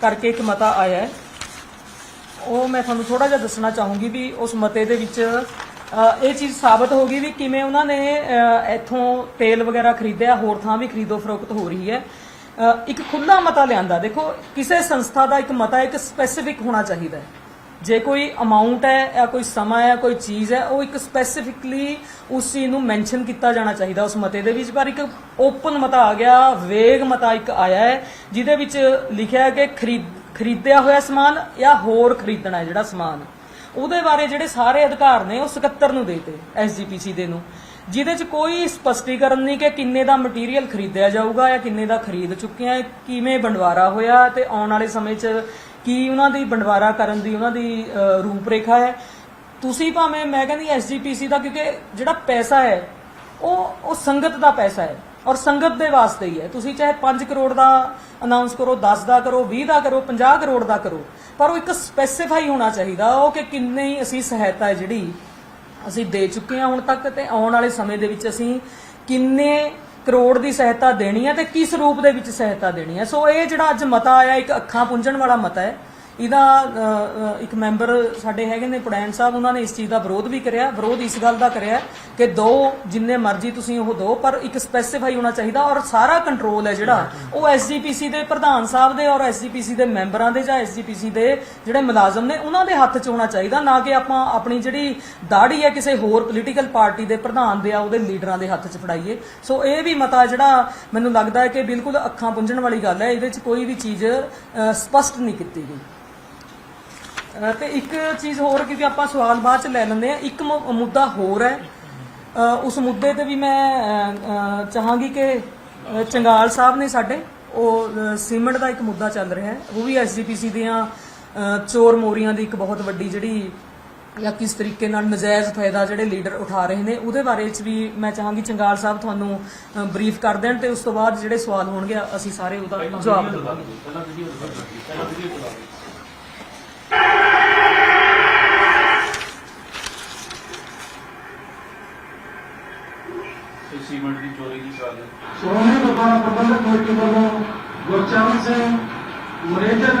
ਕਰਕੇ ਇੱਕ ਮਤਾ ਆਇਆ ਹੈ। ਉਹ ਮੈਂ ਤੁਹਾਨੂੰ ਥੋੜਾ ਜਿਹਾ ਦੱਸਣਾ ਚਾਹੂੰਗੀ ਵੀ ਉਸ ਮਤੇ ਦੇ ਵਿੱਚ ਇਹ ਚੀਜ਼ ਸਾਬਤ ਹੋ ਗਈ ਵੀ ਕਿਵੇਂ ਉਹਨਾਂ ਨੇ ਇੱਥੋਂ ਤੇਲ ਵਗੈਰਾ ਖਰੀਦਿਆ, ਹੋਰ ਥਾਂ ਵੀ ਖਰੀਦੋ ਫਰੋਖਤ ਹੋ ਰਹੀ ਹੈ। ਇੱਕ ਖੁੱਲਾ ਮਤਾ ਲਿਆਂਦਾ। ਦੇਖੋ, ਕਿਸੇ ਸੰਸਥਾ ਦਾ ਇੱਕ ਮਤਾ ਇੱਕ ਸਪੈਸੀਫਿਕ ਹੋਣਾ ਚਾਹੀਦਾ ਹੈ। ਜੇ ਕੋਈ ਅਮਾਉਂਟ ਹੈ ਜਾਂ ਕੋਈ ਸਮਾਂ ਹੈ ਕੋਈ ਚੀਜ਼ ਹੈ, ਉਹ ਇੱਕ ਸਪੈਸੀਫਿਕਲੀ ਉਸ ਚੀਜ਼ ਨੂੰ ਮੈਂਸ਼ਨ ਕੀਤਾ ਜਾਣਾ ਚਾਹੀਦਾ ਉਸ ਮਤੇ ਦੇ ਵਿੱਚ। ਪਰ ਇੱਕ ਓਪਨ ਮਤਾ ਆ ਗਿਆ ਵੇਗ ਮਤਾ ਇੱਕ ਆਇਆ ਹੈ, ਜਿਹਦੇ ਵਿੱਚ ਲਿਖਿਆ ਹੈ ਕਿ ਖਰੀਦ ਖਰੀਦਿਆ ਹੋਇਆ ਸਮਾਨ ਜਾਂ ਹੋਰ ਖਰੀਦਣਾ ਹੈ ਜਿਹੜਾ ਸਮਾਨ। ਉਹਦੇ ਬਾਰੇ ਜਿਹੜੇ ਸਾਰੇ ਅਧਿਕਾਰ ਨੇ, ਉਹ ਸਕੱਤਰ ਨੂੰ ਦੇਤੇ ਐਸਜੀਪੀਸੀ ਦੇ ਨੂੰ। ਜਿਹਦੇ 'ਚ ਕੋਈ ਸਪਸ਼ਟੀਕਰਨ ਨਹੀਂ ਕਿ ਕਿੰਨੇ ਦਾ ਮਟੀਰੀਅਲ ਖਰੀਦਿਆ ਜਾਊਗਾ ਜਾਂ ਕਿੰਨੇ ਦਾ ਖਰੀਦ ਚੁੱਕੇ ਆ, ਕਿਵੇਂ ਬੰਡਵਾਰਾ ਹੋਇਆ ਤੇ ਆਉਣ ਵਾਲੇ ਸਮੇਂ 'ਚ ਕੀ ਉਹਨਾਂ ਦੀ ਬੰਡਵਾਰਾ ਕਰਨ ਦੀ ਉਹਨਾਂ ਦੀ ਰੂਪਰੇਖਾ ਹੈ। ਤੁਸੀਂ ਭਾਵੇਂ, ਮੈਂ ਕਹਿੰਦੀ ਐਸਜੀਪੀਸੀ ਦਾ ਕਿਉਂਕਿ ਜਿਹੜਾ ਪੈਸਾ ਹੈ, ਉਹ ਉਹ ਸੰਗਤ ਦਾ ਪੈਸਾ ਹੈ। ਔਰ ਸੰਗਤ ਦੇ ਵਾਸਤੇ ਹੀ ਹੈ। ਤੁਸੀਂ ਚਾਹੇ 5 ਕਰੋੜ ਦਾ ਅਨਾਉਂਸ ਕਰੋ 10 ਦਾ ਕਰੋ 20 ਦਾ ਕਰੋ 50 ਕਰੋੜ ਦਾ ਕਰੋ, ਪਰ ਉਹ ਇੱਕ ਸਪੈਸੀਫਾਈ ਹੋਣਾ ਚਾਹੀਦਾ, ਉਹ ਕਿ ਕਿੰਨੀ ਅਸੀਂ ਸਹਾਇਤਾ ਹੈ ਜਿਹੜੀ ਅਸੀਂ ਦੇ ਚੁੱਕੇ ਹਾਂ ਹੁਣ ਤੱਕ ਤੇ ਆਉਣ ਵਾਲੇ ਸਮੇਂ ਦੇ ਵਿੱਚ ਅਸੀਂ ਕਿੰਨੇ ਕਰੋੜ ਦੀ ਸਹਾਇਤਾ ਦੇਣੀ ਹੈ ਤੇ ਕਿਸ ਰੂਪ ਦੇ ਵਿੱਚ ਸਹਾਇਤਾ ਦੇਣੀ ਹੈ। ਸੋ ਇਹ ਜਿਹੜਾ ਅੱਜ ਮਤਾ ਆਇਆ, ਇੱਕ ਅੱਖਾਂ ਪੁੰਝਣ ਵਾਲਾ ਮਤਾ ਹੈ ਇਹਦਾ ਇੱਕ ਮੈਂਬਰ ਸਾਡੇ ਹੈਗੇ ਨੇ ਪੁੜੈਨ ਸਾਹਿਬ ਉਹਨਾਂ ਨੇ ਇਸ ਚੀਜ਼ ਦਾ ਵਿਰੋਧ ਵੀ ਕਰਿਆ। ਵਿਰੋਧ ਇਸ ਗੱਲ ਦਾ ਕਰਿਆ ਕਿ ਦੋ ਜਿੰਨੇ ਮਰਜ਼ੀ ਤੁਸੀਂ ਉਹ ਦੋ ਪਰ ਇੱਕ ਸਪੈਸੀਫਾਈ ਹੋਣਾ ਚਾਹੀਦਾ ਔਰ ਸਾਰਾ ਕੰਟਰੋਲ ਹੈ ਜਿਹੜਾ ਉਹ ਐਸਜੀਪੀਸੀ ਦੇ ਪ੍ਰਧਾਨ ਸਾਹਿਬ ਦੇ ਔਰ ਐਸਜੀਪੀਸੀ ਦੇ ਮੈਂਬਰਾਂ ਦੇ ਜਾਂ ਐਸਜੀਪੀਸੀ ਦੇ ਜਿਹੜੇ ਮੁਲਾਜ਼ਮ ਨੇ ਉਹਨਾਂ ਦੇ ਹੱਥ 'ਚ ਹੋਣਾ ਚਾਹੀਦਾ ਨਾ ਕਿ ਆਪਾਂ ਆਪਣੀ ਜਿਹੜੀ ਦਾੜੀ ਹੈ ਕਿਸੇ ਹੋਰ ਪੋਲੀਟੀਕਲ ਪਾਰਟੀ ਦੇ ਪ੍ਰਧਾਨ ਦੇ ਆ ਉਹਦੇ ਲੀਡਰਾਂ ਦੇ ਹੱਥ 'ਚ ਫੜਾਈਏ। ਸੋ ਇਹ ਵੀ ਮਤਾ ਜਿਹੜਾ ਮੈਨੂੰ ਲੱਗਦਾ ਹੈ ਕਿ ਬਿਲਕੁਲ ਅੱਖਾਂ ਪੁੰਝਣ ਵਾਲੀ ਗੱਲ ਹੈ ਇਹਦੇ 'ਚ ਕੋਈ ਵੀ ਚੀਜ਼ ਅ, ਸਪਸ਼ਟ ਨਹੀਂ ਕੀਤੀ ਗਈ। ਤੇ ਇੱਕ ਚੀਜ਼ ਹੋਰ ਕਿਉਂਕਿ ਆਪਾਂ ਸਵਾਲ ਬਾਅਦ ਚ ਲੈ ਲੈਂਦੇ ਆ ਇੱਕ ਮੁੱਦਾ ਹੋਰ ਹੈ। ਉਸ ਮੁੱਦੇ ਤੇ ਵੀ ਮੈਂ ਚਾਹਾਂਗੀ ਕਿ ਚੰਗਾਲ ਸਾਹਿਬ ਨੇ ਸਾਡੇ ਉਹ ਸੀਮੈਂਟ ਦਾ ਇੱਕ ਮੁੱਦਾ ਚੱਲ ਰਿਹਾ ਹੈ। ਉਹ ਵੀ ਐਸਜੀਪੀਸੀ ਦੀਆਂ ਚੋਰ ਮੋਰੀਆਂ ਦੀ ਇੱਕ ਬਹੁਤ ਵੱਡੀ ਜਿਹੜੀ ਜਾਂ ਕਿਸ ਤਰੀਕੇ ਨਾਲ ਨਜਾਇਜ਼ ਫਾਇਦਾ ਜਿਹੜੇ ਲੀਡਰ ਉਠਾ ਰਹੇ ਨੇ ਉਹਦੇ ਬਾਰੇ ਚ ਵੀ ਮੈਂ ਚਾਹਾਂਗੀ ਚੰਗਾਲ ਸਾਹਿਬ ਤੁਹਾਨੂੰ ਬਰੀਫ ਕਰ ਦੇਣ ਤੇ ਉਸ ਤੋਂ ਬਾਅਦ ਜਿਹੜੇ ਸਵਾਲ ਹੋਣਗੇ ਅਸੀਂ ਸਾਰੇ ਉਹਦਾ ਜਵਾਬ ਦੇਵਾਂਗੇ। ਸੀਮੈਂਟ ਦੀ ਚੋਰੀ ਦੀ ਗੱਲ ਸ਼੍ਰੋਮਣੀ ਗੁਰਦੁਆਰਾ ਪ੍ਰਬੰਧਕ ਕਮੇਟੀ ਵੱਲੋਂ ਗੁਰਚਰਨ ਸਿੰਘ ਮੈਨੇਜਰ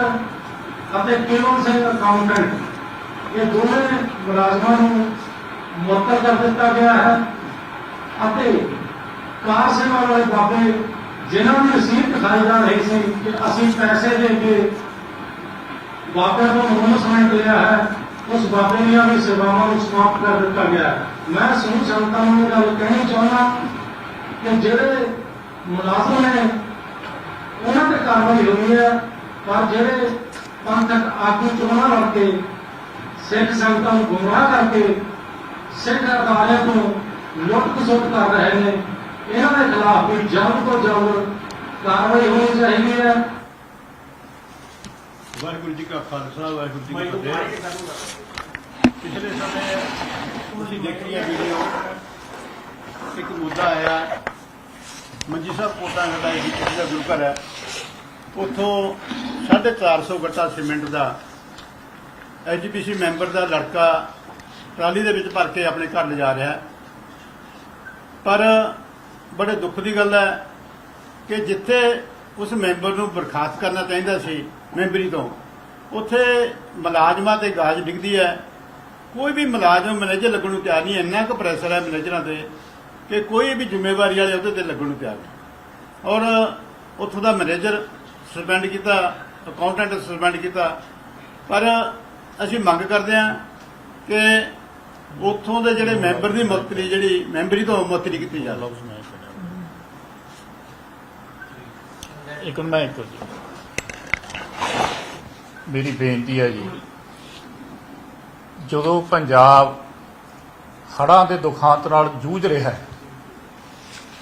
ਅਤੇ ਕਿਰਨ ਸਿੰਘ ਅਕਾਊਂਟੈਂਟ ਇਹ ਦੋਵੇਂ ਮੁਲਾਜ਼ਮਾਂ ਨੂੰ ਮੁਅੱਤਲ ਕਰ ਦਿੱਤਾ ਗਿਆ ਹੈ ਅਤੇ ਕਾਰ ਸੇਵਾ ਵਾਲੇ ਬਾਬੇ ਜਿਨ੍ਹਾਂ ਦੀ ਰਸੀਦ ਦਿਖਾਈ ਜਾ ਰਹੀ ਸੀ ਕਿ ਅਸੀਂ ਪੈਸੇ ਦੇ ਕੇ ਬਾਬੇ ਤੋਂ ਮਨੋਸਮੈਂਟ ਲਿਆ ਹੈ। ਉਸ ਬਾਬੇ ਦੀਆਂ ਵੀ ਸੇਵਾਵਾਂ ਨੂੰ ਸਮਾਪਤ ਕਰ ਦਿੱਤਾ ਗਿਆ ਮੈਂ ਸਮੂਹ ਸੰਗਤਾਂ ਨੂੰ ਇਹ ਗੱਲ ਕਹਿਣੀ ਚਾਹੁੰਦਾ ਕਿ ਜਿਹੜੇ ਮੁਲਾਜ਼ਮ ਨੇ, ਉਹਨਾਂ ਤੇ ਕਾਰਵਾਈ ਹੋਈ ਹੈ, ਪਰ ਜਿਹੜੇ ਪੰਥਕ ਆਗੂ ਚੋਣਾਂ ਲੜ ਕੇ, ਸਿੱਖ ਸੰਗਤਾਂ ਨੂੰ ਗੁੰਮਰਾਹ ਕਰਕੇ, ਸਿੱਖ ਅਦਾਰਿਆਂ ਤੋਂ ਲੁੱਟ ਖਸੁੱਟ ਕਰ ਰਹੇ ਨੇ, ਇਹਨਾਂ ਦੇ ਖਿਲਾਫ ਵੀ ਜਲਦ ਤੋਂ ਜਲਦ ਕਾਰਵਾਈ ਹੋਣੀ ਚਾਹੀਦੀ ਹੈ। ਵਾਹਿਗੁਰੂ ਜੀ ਕਾ ਖਾਲਸਾ ਵਾਹਿਗੁਰੂ ਜੀ ਕੀ ਫਤਿਹ। ਪਿਛਲੇ ਸਮੇਂ ਤੁਸੀਂ ਦੇਖੀ ਹੈ ਵੀਡੀਓ ਇੱਕ ਮੁੱਦਾ ਆਇਆ। ਮੰਜੀ ਸਾਹਿਬ ਕੋਟਾਂ ਦਾ ਇੱਕ ਜਿਹੜਾ ਗੁਰੂ ਘਰ ਹੈ। ਉੱਥੋਂ 450 ਗੱਟਾ ਸੀਮੈਂਟ ਦਾ ਐਜੀਪੀਸੀ ਮੈਂਬਰ ਦਾ ਲੜਕਾ ਟਰਾਲੀ ਦੇ ਵਿੱਚ ਭਰ ਕੇ ਆਪਣੇ ਘਰ ਲਿਜਾ ਰਿਹਾ ਪਰ ਬੜੇ ਦੁੱਖ ਦੀ ਗੱਲ ਹੈ ਕਿ ਜਿੱਥੇ ਉਸ ਮੈਂਬਰ ਨੂੰ ਬਰਖਾਸਤ ਕਰਨਾ ਚਾਹੀਦਾ ਸੀ ਮੈਂਬਰੀ ਤੋਂ। ਉੱਥੇ ਮੁਲਾਜ਼ਮਾਂ ਤੇ ਗਾਜ ਡਿੱਗਦੀ ਹੈ। ਕੋਈ ਵੀ ਮੁਲਾਜ਼ਮ ਮੈਨੇਜਰ ਲੱਗਣ ਨੂੰ ਤਿਆਰ ਨਹੀਂ, ਇੰਨਾ ਕੁ ਪ੍ਰੈਸ਼ਰ ਹੈ ਮੈਨੇਜਰਾਂ ਤੇ ਕਿ ਕੋਈ ਵੀ ਜ਼ਿੰਮੇਵਾਰੀ ਵਾਲੇ ਉਹਦੇ ਤੇ ਲੱਗਣ ਨੂੰ ਤਿਆਰ ਨਹੀਂ। ਔਰ ਉੱਥੋਂ ਦਾ ਮੈਨੇਜਰ ਸਸਪੈਂਡ ਕੀਤਾ ਅਕਾਊਂਟੈਂਟ ਸਸਪੈਂਡ ਕੀਤਾ। ਪਰ ਅਸੀਂ ਮੰਗ ਕਰਦੇ ਹਾਂ ਕਿ ਉੱਥੋਂ ਦੇ ਜਿਹੜੇ ਮੈਂਬਰ ਦੀ ਮੁਅੱਤਲੀ ਜਿਹੜੀ ਮੈਂਬਰੀ ਤੋਂ ਮੁਅੱਤਲੀ ਕੀਤੀ ਜਾਵੇ। ਇੱਕ ਮਿੰਟ, ਇੱਕ ਜੀ ਮੇਰੀ ਬੇਨਤੀ ਹੈ ਜੀ, ਜਦੋਂ ਪੰਜਾਬ ਹੜਾਂ ਦੇ ਦੁਖਾਂਤ ਨਾਲ ਜੂਝ ਰਿਹਾ ਹੈ,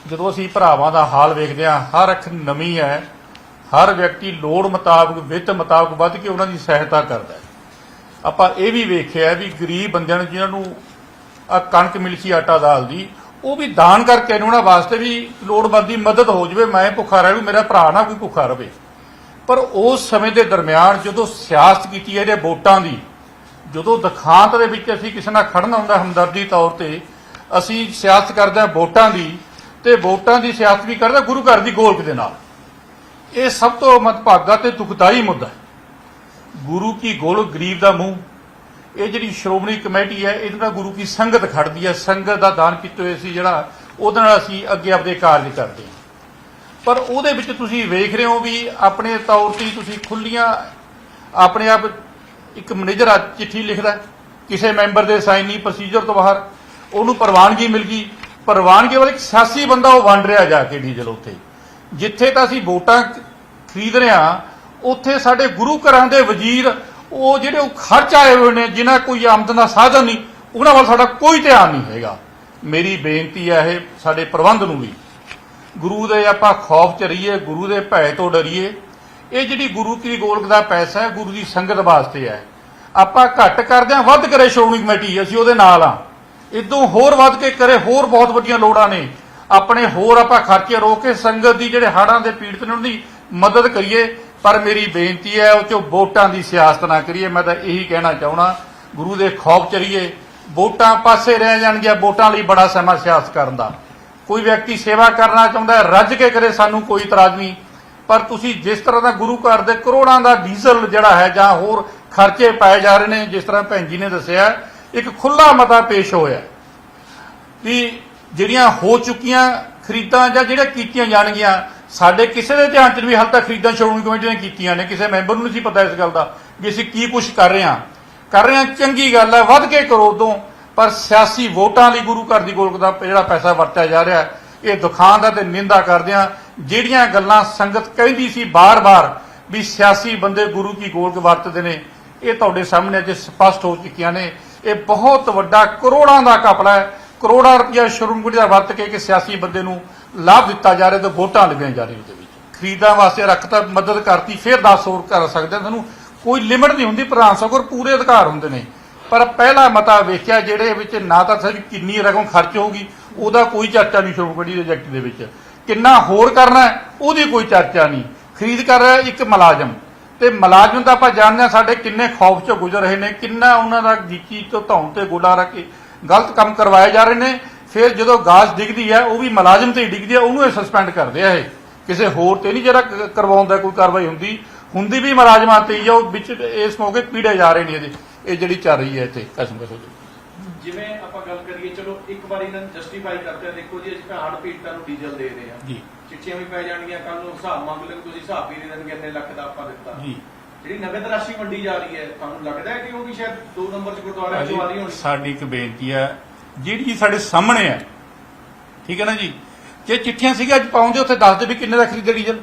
ਜਦੋਂ ਅਸੀਂ ਭਰਾਵਾਂ ਦਾ ਹਾਲ ਵੇਖਦੇ ਹਾਂ, ਹਰ ਅੱਖ ਨਮੀ ਹੈ, ਹਰ ਵਿਅਕਤੀ ਲੋੜ ਮੁਤਾਬਕ, ਵਿੱਤ ਮੁਤਾਬਕ ਵੱਧ ਕੇ ਉਹਨਾਂ ਦੀ ਸਹਾਇਤਾ ਕਰਦਾ ਹੈ। ਆਪਾਂ ਇਹ ਵੀ ਵੇਖਿਆ ਵੀ ਗਰੀਬ ਬੰਦਿਆਂ ਨੂੰ ਜਿਨ੍ਹਾਂ ਨੂੰ ਆ ਕਣਕ ਮਿਲਸੀ ਆਟਾ ਦਾਲ ਦੀ, ਉਹ ਵੀ ਦਾਨ ਕਰਕੇ ਉਹਨਾਂ ਵਾਸਤੇ ਵੀ ਲੋੜਵੰਦ ਦੀ ਮਦਦ ਹੋ ਜਵੇ, ਮੈਂ ਭੁੱਖਾ ਰਹਿ ਲੂ ਮੇਰਾ ਭਰਾ ਨਾ ਕੋਈ ਭੁੱਖਾ ਰਵੇ। ਪਰ ਉਸ ਸਮੇਂ ਦੇ ਦਰਮਿਆਨ ਜਦੋਂ ਸਿਆਸਤ ਕੀਤੀ ਇਹਦੇ ਵੋਟਾਂ ਦੀ, ਜਦੋਂ ਦਖਾਂਤ ਦੇ ਵਿੱਚ ਅਸੀਂ ਕਿਸੇ ਨਾਲ ਖੜਨਾ ਹੁੰਦਾ ਹਮਦਰਦੀ ਤੌਰ ਤੇ, ਅਸੀਂ ਸਿਆਸਤ ਕਰਦੇ ਹਾਂ ਵੋਟਾਂ ਦੀ ਤੇ ਵੋਟਾਂ ਦੀ ਸਿਆਸਤ ਵੀ ਕਰਦਾ ਗੁਰੂ ਘਰ ਦੀ ਗੋਲਕ ਦੇ ਨਾਲ। ਇਹ ਸਭ ਤੋਂ ਮਤਭਾਗਾ ਤੇ ਦੁਖਦਾਈ ਮੁੱਦਾ ਹੈ। ਗੁਰੂ ਕੀ ਗੋਲਕ ਗਰੀਬ ਦਾ ਮੂੰਹ? ਇਹ ਜਿਹੜੀ ਸ਼੍ਰੋਮਣੀ ਕਮੇਟੀ ਹੈ, ਇਹਦੇ ਨਾਲ ਗੁਰੂ ਕੀ ਸੰਗਤ ਖੜਦੀ ਹੈ। ਸੰਗਤ ਦਾ ਦਾਨ ਕੀਤੇ ਹੋਏ ਸੀ ਜਿਹੜਾ ਉਹਦੇ ਨਾਲ ਅਸੀਂ ਅੱਗੇ ਆਪਦੇ ਕਾਰਜ ਕਰਦੇ ਹਾਂ। ਪਰ ਉਹਦੇ ਵਿੱਚ ਤੁਸੀਂ ਵੇਖ ਰਹੇ ਹੋ ਵੀ ਆਪਣੇ ਤੌਰ ਤੇ ਤੁਸੀਂ ਖੁੱਲੀਆਂ, ਆਪਣੇ ਆਪ ਇੱਕ ਮੈਨੇਜਰ ਚਿੱਠੀ ਲਿਖਦਾ ਕਿਸੇ ਮੈਂਬਰ ਦੇ ਸਾਈਨ ਨਹੀਂ ਪ੍ਰੋਸੀਜਰ ਤੋਂ ਬਾਹਰ, ਉਹਨੂੰ ਪ੍ਰਵਾਨਗੀ ਮਿਲ ਗਈ। ਪ੍ਰਵਾਨਗੀ ਵਾਲਾ ਇੱਕ ਸਿਆਸੀ ਬੰਦਾ ਉਹ ਵੰਡ ਰਿਹਾ ਜਾ ਕੇ ਡੀਜ਼ਲ ਉੱਥੇ ਜਿੱਥੇ ਤਾਂ ਅਸੀਂ ਵੋਟਾਂ ਖਰੀਦ ਰਹੇ ਹਾਂ, ਉੱਥੇ ਸਾਡੇ ਗੁਰੂ ਘਰਾਂ ਦੇ ਵਜ਼ੀਰ, ਉਹ ਜਿਹੜੇ ਉਹ ਖਰਚ ਆਏ ਹੋਏ ਨੇ, ਜਿਨ੍ਹਾਂ ਕੋਈ ਆਮਦਨ ਦਾ ਸਾਧਨ ਨਹੀਂ, ਉਹਨਾਂ ਵੱਲ ਸਾਡਾ ਕੋਈ ਧਿਆਨ ਨਹੀਂ ਹੈਗਾ। ਮੇਰੀ ਬੇਨਤੀ ਹੈ ਇਹ ਸਾਡੇ ਪ੍ਰਬੰਧ ਨੂੰ ਵੀ। ਗੁਰੂ ਦੇ ਆਪਾਂ ਖੌਫ ਚ ਰਹੀਏ, ਗੁਰੂ ਦੇ ਭੈ ਤੋਂ ਡਰੀਏ, ਇਹ ਜਿਹੜੀ ਗੁਰੂ ਕੀ ਗੋਲਕ ਦਾ ਪੈਸਾ ਹੈ, ਗੁਰੂ ਦੀ ਸੰਗਤ ਵਾਸਤੇ ਹੈ। ਆਪਾਂ ਘੱਟ ਕਰਦੇ ਹਾਂ, ਵੱਧ ਕਰੇ ਸ਼੍ਰੋਮਣੀ ਕਮੇਟੀ, ਅਸੀਂ ਉਹਦੇ ਨਾਲ ਆ ਇਦੋਂ ਹੋਰ ਵੱਧ ਕੇ ਕਰੇ, ਹੋਰ ਬਹੁਤ ਵੱਡੀਆਂ ਲੋੜਾਂ ਨੇ। ਆਪਣੇ ਹੋਰ ਆਪਾਂ ਖਰਚੇ ਰੋਕ ਕੇ ਸੰਗਤ ਦੀ ਜਿਹੜੇ ਹਾੜਾਂ ਦੇ ਪੀੜਤ ਨੇ, ਉਹਦੀ ਮਦਦ ਕਰੀਏ। ਪਰ ਮੇਰੀ ਬੇਨਤੀ ਹੈ, ਉਹ ਚੋਂ ਵੋਟਾਂ ਦੀ ਸਿਆਸਤ ਨਾ ਕਰੀਏ। ਮੈਂ ਤਾਂ ਇਹੀ ਕਹਿਣਾ ਚਾਹਣਾ ਗੁਰੂ ਦੇ ਖੌਫ ਚਰੀਏ ਵੋਟਾਂ ਪਾਸੇ ਰਹਿ ਜਾਣਗੀਆਂ, ਵੋਟਾਂ ਲਈ ਬੜਾ ਸਮਾਂ ਸਿਆਸਤ ਕਰਨ ਦਾ। ਕੋਈ ਵਿਅਕਤੀ ਸੇਵਾ ਕਰਨਾ ਚਾਹੁੰਦਾ ਹੈ, ਰੱਜ ਕੇ ਕਰੇ, ਸਾਨੂੰ ਕੋਈ ਇਤਰਾਜ਼ ਨਹੀਂ। ਪਰ ਤੁਸੀਂ ਜਿਸ ਤਰ੍ਹਾਂ ਦਾ ਗੁਰੂ ਘਰ ਦੇ ਕਰੋੜਾਂ ਦਾ ਡੀਜ਼ਲ ਜਿਹੜਾ ਹੈ ਜਾਂ ਹੋਰ ਖਰਚੇ ਪਾਏ ਜਾ ਰਹੇ ਨੇ, ਜਿਸ ਤਰ੍ਹਾਂ ਭੈਣ ਜੀ ਨੇ ਦੱਸਿਆ, ਇੱਕ ਖੁੱਲਾ ਮਤਾ ਪੇਸ਼ ਹੋਇਆ ਵੀ ਜਿਹੜੀਆਂ ਹੋ ਚੁੱਕੀਆਂ ਖਰੀਦਾਂ ਜਾਂ ਜਿਹੜੀਆਂ ਕੀਤੀਆਂ ਜਾਣਗੀਆਂ, ਸਾਡੇ ਕਿਸੇ ਦੇ ਧਿਆਨ 'ਚ ਵੀ ਹਾਲ ਤੱਕ ਖਰੀਦਾਂ ਸ਼੍ਰੋਮਣੀ ਕਮੇਟੀ ਨੇ ਕੀਤੀਆਂ ਨੇ, ਕਿਸੇ ਮੈਂਬਰ ਨੂੰ ਨਹੀਂ ਸੀ ਪਤਾ ਇਸ ਗੱਲ ਦਾ ਵੀ ਅਸੀਂ ਕੀ ਕੁਝ ਕਰ ਰਹੇ ਹਾਂ। ਕਰ ਰਹੇ ਹਾਂ, ਚੰਗੀ ਗੱਲ ਹੈ, ਵੱਧ ਕੇ ਕਰੋ, ਉਦੋਂ ਪਰ ਸਿਆਸੀ ਵੋਟਾਂ ਲਈ ਗੁਰੂ ਘਰ ਦੀ ਗੋਲਕ ਦਾ ਜਿਹੜਾ ਪੈਸਾ ਵਰਤਿਆ ਜਾ ਰਿਹਾ ਇਹ ਦੁਖਾਂ ਦਾ ਤੇ ਨਿੰਦਾ ਕਰਦੇ ਹਾਂ। ਜਿਹੜੀਆਂ ਗੱਲਾਂ ਸੰਗਤ ਕਹਿੰਦੀ ਸੀ ਬਾਰ-ਬਾਰ ਵੀ ਸਿਆਸੀ ਬੰਦੇ ਗੁਰੂ ਕੀ ਗੋਲਕ ਵਰਤਦੇ ਨੇ, ਇਹ ਤੁਹਾਡੇ ਸਾਹਮਣੇ ਅੱਜ ਸਪਸ਼ਟ ਹੋ ਚੁੱਕੀਆਂ ਨੇ। ਇਹ ਬਹੁਤ ਵੱਡਾ ਕਰੋੜਾਂ ਦਾ ਘਪਲਾ ਹੈ। ਕਰੋੜਾਂ ਰੁਪਇਆ ਸ਼ਰਮਗੁੜੀ ਦਾ ਵਰਤ ਕੇ ਕਿ ਸਿਆਸੀ ਬੰਦੇ ਨੂੰ ਲਾਭ ਦਿੱਤਾ ਜਾ ਰਿਹਾ ਤੇ ਵੋਟਾਂ ਲਗਾਈਆਂ ਜਾ ਰਹੀਆਂ ਉਹਦੇ ਵਿੱਚ। ਖਰੀਦਾਂ ਵਾਸਤੇ ਰੱਖਤਾ ਮਦਦ ਕਰਤੀ, ਫਿਰ 10 ਹੋਰ ਕਰ ਸਕਦੇ ਹਾਂ ਤੁਹਾਨੂੰ ਕੋਈ ਲਿਮਟ ਨਹੀਂ ਹੁੰਦੀ, ਪ੍ਰਧਾਨ ਸਾਹਿਬ ਕੋਲ ਪੂਰੇ ਅਧਿਕਾਰ ਹੁੰਦੇ ਨੇ। ਪਰ ਪਹਿਲਾ ਮਤਾ ਵੇਖਿਆ ਜਿਹੜੇ ਵਿੱਚ ਨਾ ਤਾਂ ਸਹੀ ਕਿੰਨੀ ਰਕਮ ਖਰਚ ਹੋਊਗੀ, ਉਹਦਾ ਕੋਈ ਚਰਚਾ ਨਹੀਂ ਸ਼੍ਰੋਮਣੀ ਦੇ ਜੈਕਟ ਦੇ ਵਿੱਚ। ਕਿੰਨਾ ਹੋਰ ਕਰਨਾ ਉਹਦੀ ਕੋਈ ਚਰਚਾ ਨਹੀਂ। ਖਰੀਦ ਕਰ ਰਿਹਾ ਇੱਕ ਮੁਲਾਜ਼ਮ। ਤੇ ਮੁਲਾਜ਼ਮ ਦਾ ਆਪਾਂ ਜਾਣਦੇ ਹਾਂ ਸਾਡੇ ਕਿੰਨੇ ਖੌਫ ਚੋਂ ਗੁਜ਼ਰ ਰਹੇ ਨੇ, ਕਿੰਨਾ ਉਹਨਾਂ ਦਾ ਗੀਚੀ ਤੋਂ ਧੌਣ ਤੇ ਗੋਲਾ ਰੱਖ ਕੇ ਗਲਤ ਕੰਮ ਕਰਵਾਏ ਜਾ ਰਹੇ ਨੇ। ਫਿਰ ਜਦੋਂ ਗਾਸ ਡਿੱਗਦੀ ਹੈ, ਉਹ ਵੀ ਮੁਲਾਜ਼ਮ ਤੇ ਹੀ ਡਿੱਗਦੀ ਹੈ, ਉਹਨੂੰ ਇਹ ਸਸਪੈਂਡ ਕਰਦੇ ਆ ਇਹ। ਕਿਸੇ ਹੋਰ ਤੇ ਨਹੀਂ ਜਿਹੜਾ ਕਰਵਾਉਂਦਾ ਕੋਈ ਕਾਰਵਾਈ ਹੁੰਦੀ। ਹੁੰਦੀ ਵੀ ਮੁਲਾਜ਼ਮਾਂ ਤੇ ਹੀ ਆ, ਉਹ ਵਿੱਚ ਇਸ ਮੌਕੇ ਪੀੜੇ ਜਾ ਰਹੇ ਨੇ ਇਹਦੇ। ਇਹ ਜਿਹੜੀ ਚੱਲ ਰਹੀ ਹੈ ਇੱਥੇ ਕਸਮ ਕਸਮ ਜਿਵੇਂ ਆਪਾਂ ਗੱਲ ਕਰੀਏ ਚਲੋ ਇੱਕ ਵਾਰੀ ਇਹਨਾਂ ਜਸਟੀਫਾਈ ਕਰਦੇ ਆ ਦੇਖੋ ਜੀ ਅਸੀਂ ਤਾਂ ਹੜ ਪੀੜਤਾਂ ਨੂੰ ਡੀਜ਼ਲ ਦੇ ਰਹੇ ਆ ਜੀ। ਚਿੱਠੀਆਂ ਵੀ ਪੈ ਜਾਣਗੀਆਂ ਕੱਲ ਨੂੰ ਹਿਸਾਬ ਮੰਗ ਲੈਣ ਤੁਸੀਂ ਹਿਸਾਬ ਵੀ ਦੇ ਦੇਣਗੇ ਇੰਨੇ ਲੱਖ ਦਾ ਆਪਾਂ ਦਿੱਤਾ। ਜੀ। ਜਿਹੜੀ ਨਗਦ ਰਾਸ਼ੀ ਵੰਡੀ ਜਾ ਰਹੀ ਹੈ ਤੁਹਾਨੂੰ ਲੱਗਦਾ ਹੈ ਕਿ ਉਹ ਵੀ ਸ਼ਾਇਦ ਦੋ ਨੰਬਰ ਚ ਗੁਰਦੁਆਰਿਆਂ ਚੋਂ ਰਹੀ ਹੋਣੀ? ਸਾਡੀ ਇੱਕ ਬੇਨਤੀ ਹੈ ਜਿਹੜੀ ਸਾਡੇ ਸਾਹਮਣੇ ਹੈ ਠੀਕ ਹੈ ਨਾ ਜੀ? ਜੇ ਚਿੱਠੀਆਂ ਸੀਗਾ ਅੱਜ ਪਾਉਂਦੇ ਉੱਥੇ ਦੱਸ ਦੇ ਵੀ ਕਿੰਨੇ ਦਾ ਖਰੀਦੇ ਡੀਜ਼ਲ।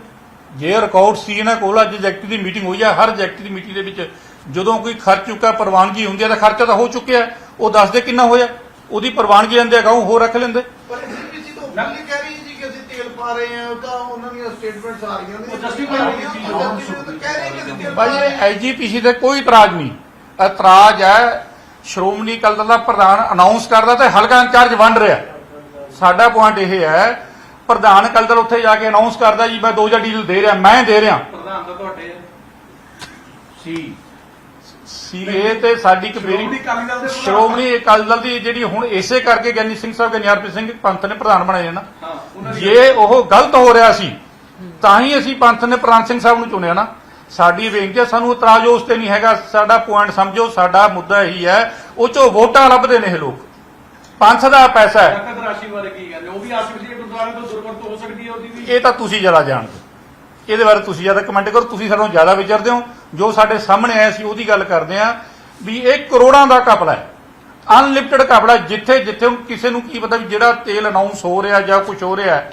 ਜੇ ਰਿਕਾਰਡ ਸੀ ਇਹਨਾਂ ਕੋਲ ਅੱਜ ਜੈਕਟ ਦੀ ਮੀਟਿੰਗ ਹੋਈ ਹੈ ਹਰ ਜੈਕਟ ਦੀ ਮੀਟਿੰਗ ਦੇ ਵਿੱਚ ਜਦੋਂ ਕੋਈ ਖਰਚ ਚੁੱਕਾ ਪ੍ਰਵਾਨਗੀ ਹੁੰਦੀ ਹੈ ਤਾਂ ਖਰਚਾ ਤਾਂ ਹੋ ਚੁੱਕਿਆ ਉਹ ਦੱਸ ਦੇ ਕਿੰਨਾ ਹੋਇਆ? ਉਹਦੀ ਪ੍ਰਵਾਨਗੀ ਲੈਂਦੇ ਅਗਾਊਂ ਹੋਰ ਰੱਖ ਲੈਂਦੇ। ਪਰ ਐਸਜੀਪੀਸੀ ਤੋਂ ਪਹਿਲੇ ਕਹਿ ਰਹੀ ਹੈ ਜੀ ਕਿ ਅਸੀਂ ਤੇਲ ਪਾ ਰਹੇ ਹਾਂ ਉਹ ਤਾਂ ਉਹਨਾਂ ਦੀਆਂ ਸਟੇਟਮੈਂਟਸ ਆ ਰਹੀਆਂ ਨੇ। ਉਹ justify ਹੋਈ ਸੀ। ਜੀ। ਉਹ justify ਤਾਂ ਕਹਿ ਰਹੇ ਕਿ ਅਸੀਂ ਤੇਲ ਪਾ ਭਾਈ ਰਹੇ ਹਾਂ। ਐਜੀਪੀਸੀ ਤੇ ਕੋਈ ਇਤਰਾਜ਼ ਨਹੀਂ। ਇਤਰਾਜ਼ ਹੈ ਸ਼੍ਰੋਮਣੀ ਅਕਾਲੀ ਦਲ ਦਾ ਪ੍ਰਧਾਨ ਅਨਾਉਂਸ ਕਰਦਾ ਤੇ ਹਲਕਾ ਇੰਚਾਰਜ ਵੰਡ ਰਿਹਾ। ਸਾਡਾ ਪੁਆਇੰਟ ਇਹ ਹੈ ਪ੍ਰਧਾਨ ਅਕਾਲੀ ਦਲ ਉੱਥੇ ਜਾ ਕੇ ਅਨਾਉਂਸ ਕਰਦਾ ਜੀ ਮੈਂ 2000 ਡੀਜ਼ਲ ਦੇ ਰਿਹਾ ਮੈਂ ਦੇ ਰਿਹਾ। ਪ੍ਰਧਾਨ ਤਾਂ ਤੁਹਾਡੇ ਸੀ। ਇਹ ਤੇ ਸਾਡੀ ਇੱਕ ਸ਼੍ਰੋਮਣੀ ਅਕਾਲੀ ਦਲ ਦੇ ਜਿਹੜੀ ਹੁਣ ਇਸੇ ਕਰਕੇ ਗਿਆਨੀ ਸਿੰਘ ਸਾਹਿਬ ਗਿਆਨਰਪ੍ਰੀਤ ਸਿੰਘ ਪੰਥ ਨੇ ਪ੍ਰਧਾਨ ਬਣਾਏ ਨੇ। ਜੇ ਉਹ ਗਲਤ ਹੋ ਰਿਹਾ ਸੀ ਤਾਂ ਹੀ ਅਸੀਂ ਪੰਥ ਨੇ ਪ੍ਰਾਨ ਸਿੰਘ ਸਾਹਿਬ ਨੂੰ ਚੁਣਿਆ ਨਾ। ਸਾਡੀ ਬੇਨਤੀ ਹੈ ਸਾਨੂੰ ਇਤਰਾਜ਼ ਉਸ ਤੇ ਨਹੀਂ ਹੈਗਾ। ਸਾਡਾ ਪੁਆਇੰਟ ਸਮਝੋ ਸਾਡਾ ਮੁੱਦਾ ਇਹੀ ਹੈ ਉਹ ਚੋਂ ਵੋਟਾਂ ਲੱਭਦੇ ਨੇ ਇਹ ਲੋਕ। ਪੰਥ ਦਾ ਪੈਸਾ ਹੈ। ਨਕਦ ਰਾਸ਼ੀ ਬਾਰੇ ਕੀ ਕਹਿੰਦੇ? ਉਹ ਵੀ ਆ ਸਕਦੀ ਹੈ ਗੁਰਦੁਆਰੇ ਤੋਂ ਦੁਰਵਰਤੋਂ ਹੋ ਸਕਦੀ ਹੈ ਉਹਦੀ ਵੀ। ਇਹ ਤਾਂ ਤੁਸੀਂ ਜ਼ਿਆਦਾ ਜਾਣਦੇ ਇਹਦੇ ਬਾਰੇ ਤੁਸੀਂ ਜ਼ਿਆਦਾ ਕਮੈਂਟ ਕਰੋ ਤੁਸੀਂ ਸਾਨੂੰ ਜ਼ਿਆਦਾ ਵਿਚਰਦੇ ਹੋ। ਜੋ ਸਾਡੇ ਸਾਹਮਣੇ ਆਇਆ ਸੀ ਉਹਦੀ ਗੱਲ ਕਰਦੇ ਆ ਵੀ ਇਹ ਕਰੋੜਾਂ ਦਾ ਕਪੜਾ ਹੈ। ਅਨਲਿਮਟਿਡ ਕਪੜਾ ਜਿੱਥੇ ਜਿੱਥੇ ਕਿਸੇ ਨੂੰ ਕੀ ਪਤਾ ਵੀ ਜਿਹੜਾ ਤੇਲ ਅਨਾਉਂਸ ਹੋ ਰਿਹਾ ਜਾਂ ਕੁਝ ਹੋ ਰਿਹਾ